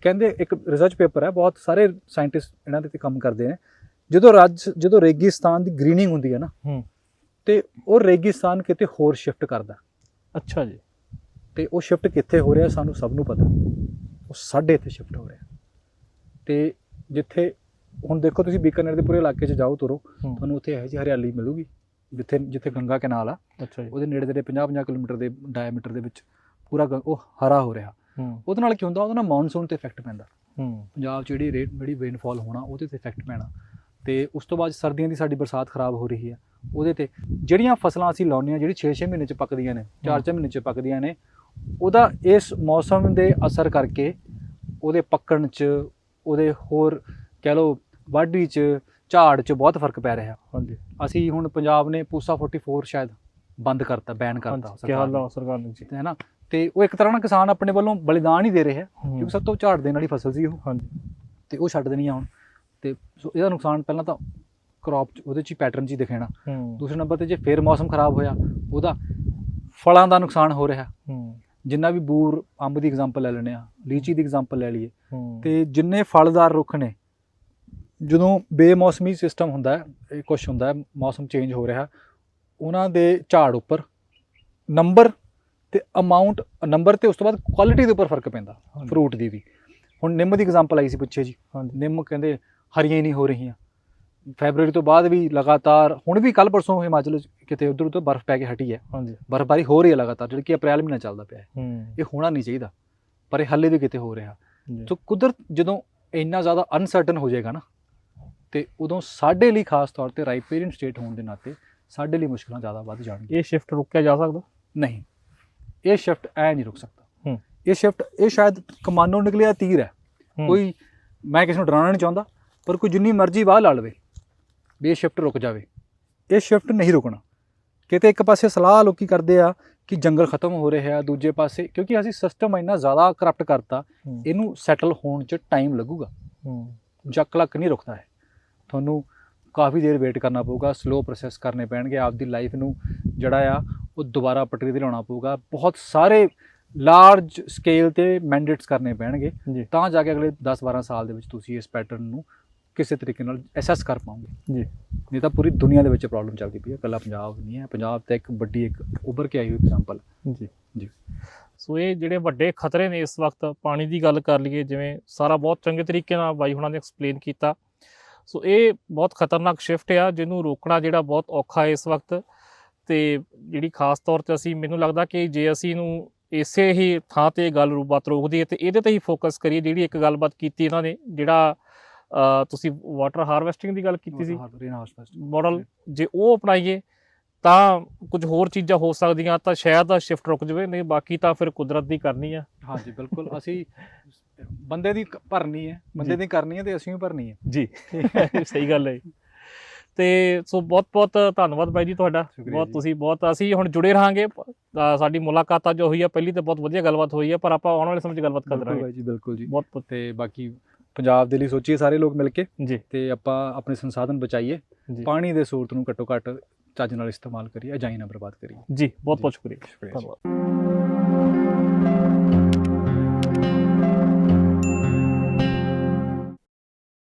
ਕਹਿੰਦੇ ਇੱਕ ਰਿਸਰਚ ਪੇਪਰ ਹੈ ਬਹੁਤ ਸਾਰੇ ਸਾਇੰਟਿਸਟ ਇਹਨਾਂ ਦੇ ਤੇ ਕੰਮ ਕਰਦੇ ਨੇ। ਜਦੋਂ ਰਾਜ ਜਦੋਂ ਰੇਗਿਸਤਾਨ ਦੀ ਗ੍ਰੀਨਿੰਗ ਹੁੰਦੀ ਹੈ ਨਾ ਹੂੰ। ਤੇ ਉਹ ਰੇਗਿਸਤਾਨ ਕਿਤੇ ਹੋਰ ਸ਼ਿਫਟ ਕਰਦਾ। ਅੱਛਾ ਜੀ। ਤੇ ਉਹ ਸ਼ਿਫਟ ਕਿੱਥੇ ਹੋ ਰਿਹਾ ਸਾਨੂੰ ਸਭ ਨੂੰ ਪਤਾ। ਉਹ ਸਾਡੇ ਇੱਥੇ ਸ਼ਿਫਟ ਹੋ ਰਿਹਾ। ਤੇ ਜਿੱਥੇ ਹੁਣ ਦੇਖੋ ਤੁਸੀਂ ਬੀਕਾਨੇਰ ਦੇ ਪੂਰੇ ਇਲਾਕੇ 'ਚ ਜਾਓ ਤੁਰੋ ਤੁਹਾਨੂੰ ਉੱਥੇ ਇਹੋ ਜਿਹੀ ਹਰਿਆਲੀ ਮਿਲੂਗੀ ਜਿੱਥੇ ਜਿੱਥੇ ਗੰਗਾ ਕਨਾਲ ਆ। ਅੱਛਾ ਜੀ। ਉਹਦੇ ਨੇੜੇ ਤੇੜੇ 50-50 ਕਿਲੋਮੀਟਰ ਦੇ ਡਾਇਮੀਟਰ ਦੇ ਵਿੱਚ ਪੂਰਾ ਉਹ ਹਰਾ ਹੋ ਰਿਹਾ। ਉਹਦੇ ਨਾਲ ਕੀ ਹੁੰਦਾ ਉਹਦੇ ਨਾਲ ਮੌਨਸੂਨ ਤੇ ਇਫੈਕਟ ਪੈਂਦਾ। ਪੰਜਾਬ 'ਚ ਜਿਹੜੀ ਰੇਟ ਜਿਹੜੀ ਰੇਨਫਾਲ ਹੋਣਾ ਉਹਦੇ ਤੇ ਇਫੈਕਟ ਪੈਣਾ। ਤੇ ਉਸ ਤੋਂ ਬਾਅਦ ਸਰਦੀਆਂ ਦੀ ਸਾਡੀ ਬਰਸਾਤ ਖਰਾਬ ਹੋ ਰਹੀ ਹੈ। ਉਹਦੇ ਤੇ ਜਿਹੜੀਆਂ ਫਸਲਾਂ ਅਸੀਂ ਲਾਉਂਦੇ ਹਾਂ ਜਿਹੜੀ 6-6 ਮਹੀਨੇ 'ਚ ਪੱਕਦੀਆਂ ਨੇ 4-4 ਮਹੀਨੇ 'ਚ ਪੱਕਦੀਆਂ ਨੇ ਉਹਦਾ ਇਸ ਮੌਸਮ ਦੇ ਅਸਰ ਕਰਕੇ ਉਹਦੇ ਪੱਕਣ 'ਚ ਉਹਦੇ ਹੋਰ ਕਹਿ ਲਓ ਵਾਢੀ 'ਚ ਝਾੜ 'ਚ ਬਹੁਤ ਫ਼ਰਕ ਪੈ ਰਿਹਾ। ਹਾਂਜੀ। ਅਸੀਂ ਹੁਣ ਪੰਜਾਬ ਨੇ ਪੂਸਾ 44 ਸ਼ਾਇਦ ਬੰਦ ਕਰਤਾ ਬੈਨ ਕਰਤਾ ਕੀ ਸਰਕਾਰ ਹਾਲ ਨੇ। ਆ ਸਰਕਾਰ ਨੇ ਜੀ ਹੈ ਨਾ ਤੇ ਉਹ ਇੱਕ ਤਰ੍ਹਾਂ ਨਾਲ ਕਿਸਾਨ ਆਪਣੇ ਵੱਲੋਂ ਬਲੀਦਾਨ ਹੀ ਦੇ ਰਹੇ ਕਿਉਂਕਿ ਸਭ ਤੋਂ ਝਾੜ ਦੇਣ ਵਾਲੀ ਫਸਲ ਸੀ ਉਹ। ਹਾਂਜੀ। ਤੇ ਉਹ ਛੱਡ ਦੇਣੀ ਆ ਹੁਣ। ਤੇ ਸੋ ਇਹਦਾ ਨੁਕਸਾਨ ਪਹਿਲਾਂ ਤਾਂ ਕ੍ਰੌਪ ਉਹਦੇ ਚ ਪੈਟਰਨ ਚ ਹੀ ਦਿਖੇਣਾ। ਦੂਸਰੇ ਨੰਬਰ ਤੇ ਜੇ ਫੇਰ ਮੌਸਮ ਖਰਾਬ ਹੋਇਆ ਉਹਦਾ ਫਲਾਂ ਦਾ ਨੁਕਸਾਨ ਹੋ ਰਿਹਾ। ਹੂੰ। ਜਿੰਨਾ ਵੀ ਬੂਰ ਅੰਬ ਦੀ ਐਗਜ਼ਾਮਪਲ ਲੈ ਲੈਣੇ ਆ ਲੀਚੀ ਦੀ ਐਗਜ਼ਾਮਪਲ ਲੈ ਲਈਏ। ਤੇ ਜਿੰਨੇ ਫਲਦਾਰ ਰੁੱਖ ਨੇ ਜਦੋਂ ਬੇਮੌਸਮੀ ਸਿਸਟਮ ਹੁੰਦਾ ਹੈ ਇਹ ਕੁਝ ਹੁੰਦਾ ਹੈ ਮੌਸਮ ਚੇਂਜ ਹੋ ਰਿਹਾ ਉਹਨਾਂ ਦੇ ਝਾੜ ਉੱਪਰ ਨੰਬਰ ਤੇ ਅਮਾਉਂਟ ਨੰਬਰ ਤੇ ਉਸ ਤੋਂ ਬਾਅਦ ਕੁਆਲਿਟੀ ਦੇ ਉੱਪਰ ਫ਼ਰਕ ਪੈਂਦਾ। ਫਰੂਟ ਦੀ ਵੀ। ਹੁਣ ਨਿੰਮ ਦੀ ਐਗਜ਼ਾਮਪਲ ਆਈ ਸੀ ਪਿੱਛੇ ਜੀ। ਹਾਂਜੀ। ਨਿੰਮ ਕਹਿੰਦੇ ਹਰੀਆਂ ਹੀ ਨਹੀਂ ਹੋ ਰਹੀਆਂ। ਫੈਬਰੂਰੀ ਤੋਂ ਬਾਅਦ ਵੀ ਲਗਾਤਾਰ ਹੁਣ ਵੀ ਕੱਲ ਪਰਸੋਂ ਹਿਮਾਚਲ 'ਚ ਕਿਤੇ ਉਧਰ ਉਧਰ ਬਰਫ਼ ਪੈ ਕੇ ਹਟੀ ਹੈ। ਹਾਂਜੀ। ਬਰਫ਼ਬਾਰੀ ਹੋ ਰਹੀ ਹੈ ਲਗਾਤਾਰ ਜਿਹੜੀ ਕਿ ਅਪ੍ਰੈਲ ਮਹੀਨਾ ਚੱਲਦਾ ਪਿਆ ਹੈ। ਇਹ ਹੋਣਾ ਨਹੀਂ ਚਾਹੀਦਾ ਪਰ ਇਹ ਹੱਲੇ ਵੀ ਕਿਤੇ ਹੋ ਰਿਹਾ। ਸੋ ਕੁਦਰਤ ਜਦੋਂ ਇੰਨਾ ਜ਼ਿਆਦਾ ਅਨਸਰਟਨ ਹੋ ਜਾਏਗਾ ਨਾ ਤੇ ਉਦੋਂ ਸਾਡੇ ਲਈ ਖਾਸ ਤੌਰ ਤੇ ਰਾਈਪੇਰੀਅਨ ਸਟੇਟ ਹੋਣ ਦੇ ਨਾਤੇ ਸਾਡੇ ਲਈ ਮੁਸ਼ਕਲਾਂ ਜ਼ਿਆਦਾ ਵੱਧ ਜਾਣਗੀਆਂ। ਇਹ ਸ਼ਿਫਟ ਰੁਕਿਆ ਜਾ ਸਕਦਾ? ਨਹੀਂ। ਇਹ ਸ਼ਿਫਟ ਐ ਨਹੀਂ ਰੁਕ ਸਕਦਾ। ਇਹ ਸ਼ਿਫਟ ਇਹ ਸ਼ਾਇਦ ਕਮਾਨੋਂ ਨਿਕਲਿਆ ਤੀਰ ਹੈ। ਹੂੰ। ਕੋਈ ਮੈਂ ਕਿਸੇ ਨੂੰ ਡਰਾਉਣਾ ਨਹੀਂ ਚਾਹੁੰਦਾ ਪਰ ਕੋਈ ਜਿੰਨੀ ਮਰਜ਼ੀ ਬਾਹ ਲਾ ਲਵੇ। ਵੀ ਇਹ ਸ਼ਿਫਟ ਰੁਕ ਜਾਵੇ। ਇਹ ਸ਼ਿਫਟ ਨਹੀਂ ਰੁਕਣਾ। ਕਿਤੇ ਇੱਕ ਪਾਸੇ ਸਲਾਹ ਲੋਕੀ ਕਰਦੇ ਆ ਕਿ ਜੰਗਲ ਖਤਮ ਹੋ ਰਿਹਾ ਦੂਜੇ ਪਾਸੇ ਕਿਉਂਕਿ ਅਸੀਂ ਸਿਸਟਮ ਇੰਨਾ ਜ਼ਿਆਦਾ ਕਰਪਟ ਕਰਤਾ ਹੂੰ। ਇਹਨੂੰ ਸੈਟਲ ਹੋਣ 'ਚ ਟਾਈਮ ਲੱਗੂਗਾ। ਹੂੰ। ਜੱਕ ਲੱਕ ਨਹੀਂ ਰੁਕਦਾ ਹੈ ਤੁਹਾਨੂੰ ਕਾਫੀ ਦੇਰ ਵੇਟ ਕਰਨਾ ਪਊਗਾ ਸਲੋ ਪ੍ਰੋਸੈਸ ਕਰਨੇ ਪੈਣਗੇ ਆਪਦੀ ਲਾਈਫ ਨੂੰ ਜਿਹੜਾ ਆ ਉਹ ਦੁਬਾਰਾ ਪਟਰੀ ਤੇ ਲਿਆਉਣਾ ਪਊਗਾ। ਬਹੁਤ ਸਾਰੇ ਲਾਰਜ ਸਕੇਲ ਤੇ ਮੈਂਡੇਟਸ ਕਰਨੇ ਪੈਣਗੇ। ਤਾਂ ਜਾ ਕੇ ਅਗਲੇ 10-12 ਸਾਲ ਦੇ ਵਿੱਚ ਤੁਸੀਂ ਇਸ ਪੈਟਰਨ ਨੂੰ ਕਿਸੇ ਤਰੀਕੇ ਨਾਲ ਅਸੈਸ ਕਰ ਪਾਓਗੇ ਜੀ। ਨਹੀਂ ਤਾਂ ਪੂਰੀ ਦੁਨੀਆ ਦੇ ਵਿੱਚ ਪ੍ਰੋਬਲਮ ਚੱਲਦੀ ਪਈ ਹੈ। ਇਕੱਲਾ ਪੰਜਾਬ ਨਹੀਂ ਹੈ। ਪੰਜਾਬ ਤਾਂ ਇੱਕ ਵੱਡੀ ਇੱਕ ਉੱਭਰ ਕੇ ਆਈ ਹੋਈ ਐਗਜ਼ਾਮਪਲ ਜੀ। ਜੀ। ਸੋ ਇਹ ਜਿਹੜੇ ਵੱਡੇ ਖਤਰੇ ਨੇ ਇਸ ਵਕਤ ਪਾਣੀ ਦੀ ਗੱਲ ਕਰ ਲਈਏ ਜਿਵੇਂ ਸਾਰਾ ਬਹੁਤ ਚੰਗੇ ਤਰੀਕੇ ਨਾਲ ਬਾਈ ਹੁਣਾਂ ਨੇ ਐਕਸਪਲੇਨ ਕੀਤਾ। ਸੋ ਇਹ ਬਹੁਤ ਖਤਰਨਾਕ ਸ਼ਿਫਟ ਆ ਜਿਹਨੂੰ ਰੋਕਣਾ ਜਿਹੜਾ ਬਹੁਤ ਔਖਾ ਹੈ ਇਸ ਵਕਤ। ਤੇ ਜਿਹੜੀ ਖਾਸ ਤੌਰ ਤੇ ਅਸੀਂ ਮੈਨੂੰ ਲੱਗਦਾ ਕਿ ਜੇ ਅਸੀਂ ਨੂੰ ਇਸੇ ਹੀ ਥਾਂ ਤੇ ਗੱਲ ਰੂਪਾਤ ਰੋਕਦੀ ਹੈ ਤੇ ਇਹਦੇ ਤੇ ਹੀ ਫੋਕਸ ਕਰੀਏ। ਜਿਹੜੀ ਇੱਕ ਗੱਲਬਾਤ ਕੀਤੀ ਇਹਨਾਂ ਨੇ ਜਿਹੜਾ ਤੁਸੀਂ ਵਾਟਰ ਹਾਰਵੈਸਟਿੰਗ ਦੀ ਗੱਲ ਕੀਤੀ ਸੀ। ਮਾਡਲ ਜੇ ਉਹ ਅਪਣਾਈਏ ਤਾਂ ਕੁਝ ਹੋਰ ਚੀਜ਼ਾਂ ਹੋ ਸਕਦੀਆਂ ਤਾਂ ਸ਼ਾਇਦ ਸ਼ਿਫਟ ਰੁਕ ਜਾਵੇ ਨਹੀਂ ਬਾਕੀ ਤਾਂ ਫਿਰ ਕੁਦਰਤ ਦੀ ਕਰਨੀ ਆ। ਹਾਂਜੀ ਬਿਲਕੁਲ। ਅਸੀਂ ਬੰਦੇ ਦੀ ਭਰਨੀ ਹੈ। ਬੰਦੇ। ਦੀ ਕਰਨੀ ਹੈ ਤੇ ਅਸੀਂ ਵੀ ਭਰਨੀ ਹੈ। ਜੀ। ਸਹੀ ਗੱਲ ਹੈ ਤੇ ਸੋ ਬਹੁਤ ਬਹੁਤ ਧੰਨਵਾਦ ਬਾਈ ਜੀ ਤੁਹਾਡਾ। ਬਹੁਤ। ਤੁਸੀਂ ਬਹੁਤ ਅਸੀਂ ਹੁਣ ਜੁੜੇ ਰਹਾਂਗੇ। ਸਾਡੀ ਮੁਲਾਕਾਤ ਜੋ ਹੋਈ ਹੈ ਪਹਿਲੀ ਤੇ ਬਹੁਤ ਵਧੀਆ ਗੱਲਬਾਤ ਹੋਈ ਹੈ ਪਰ ਆਪਾਂ ਆਉਣ ਵਾਲੇ ਸਮੇਂ 'ਚ ਗੱਲਬਾਤ ਕਰਦੇ ਰਹਾਂਗੇ ਬਾਈ ਜੀ ਬਿਲਕੁਲ ਜੀ। ਬਹੁਤ ਬਹੁਤ ਤੇ ਬਾਕੀ ਪੰਜਾਬ ਦੇ ਲਈ ਸੋਚੀਏ ਸਾਰੇ ਲੋਕ ਮਿਲ ਕੇ ਜੀ। ਤੇ ਆਪਾਂ ਆਪਣੇ ਸੰਸਾਧਨ ਬਚਾਈਏ ਪਾਣੀ ਦੇ ਸਰੋਤ ਨੂੰ ਘੱਟੋ ਘੱਟ ਚੱਜ ਨਾਲ ਇਸਤੇਮਾਲ ਕਰੀਏ ਅਜਾਈ ਨਾ ਬਰਬਾਦ ਕਰੀਏ। ਜੀ ਬਹੁਤ ਬਹੁਤ ਸ਼ੁਕਰੀਆ। ਧੰਨਵਾਦ।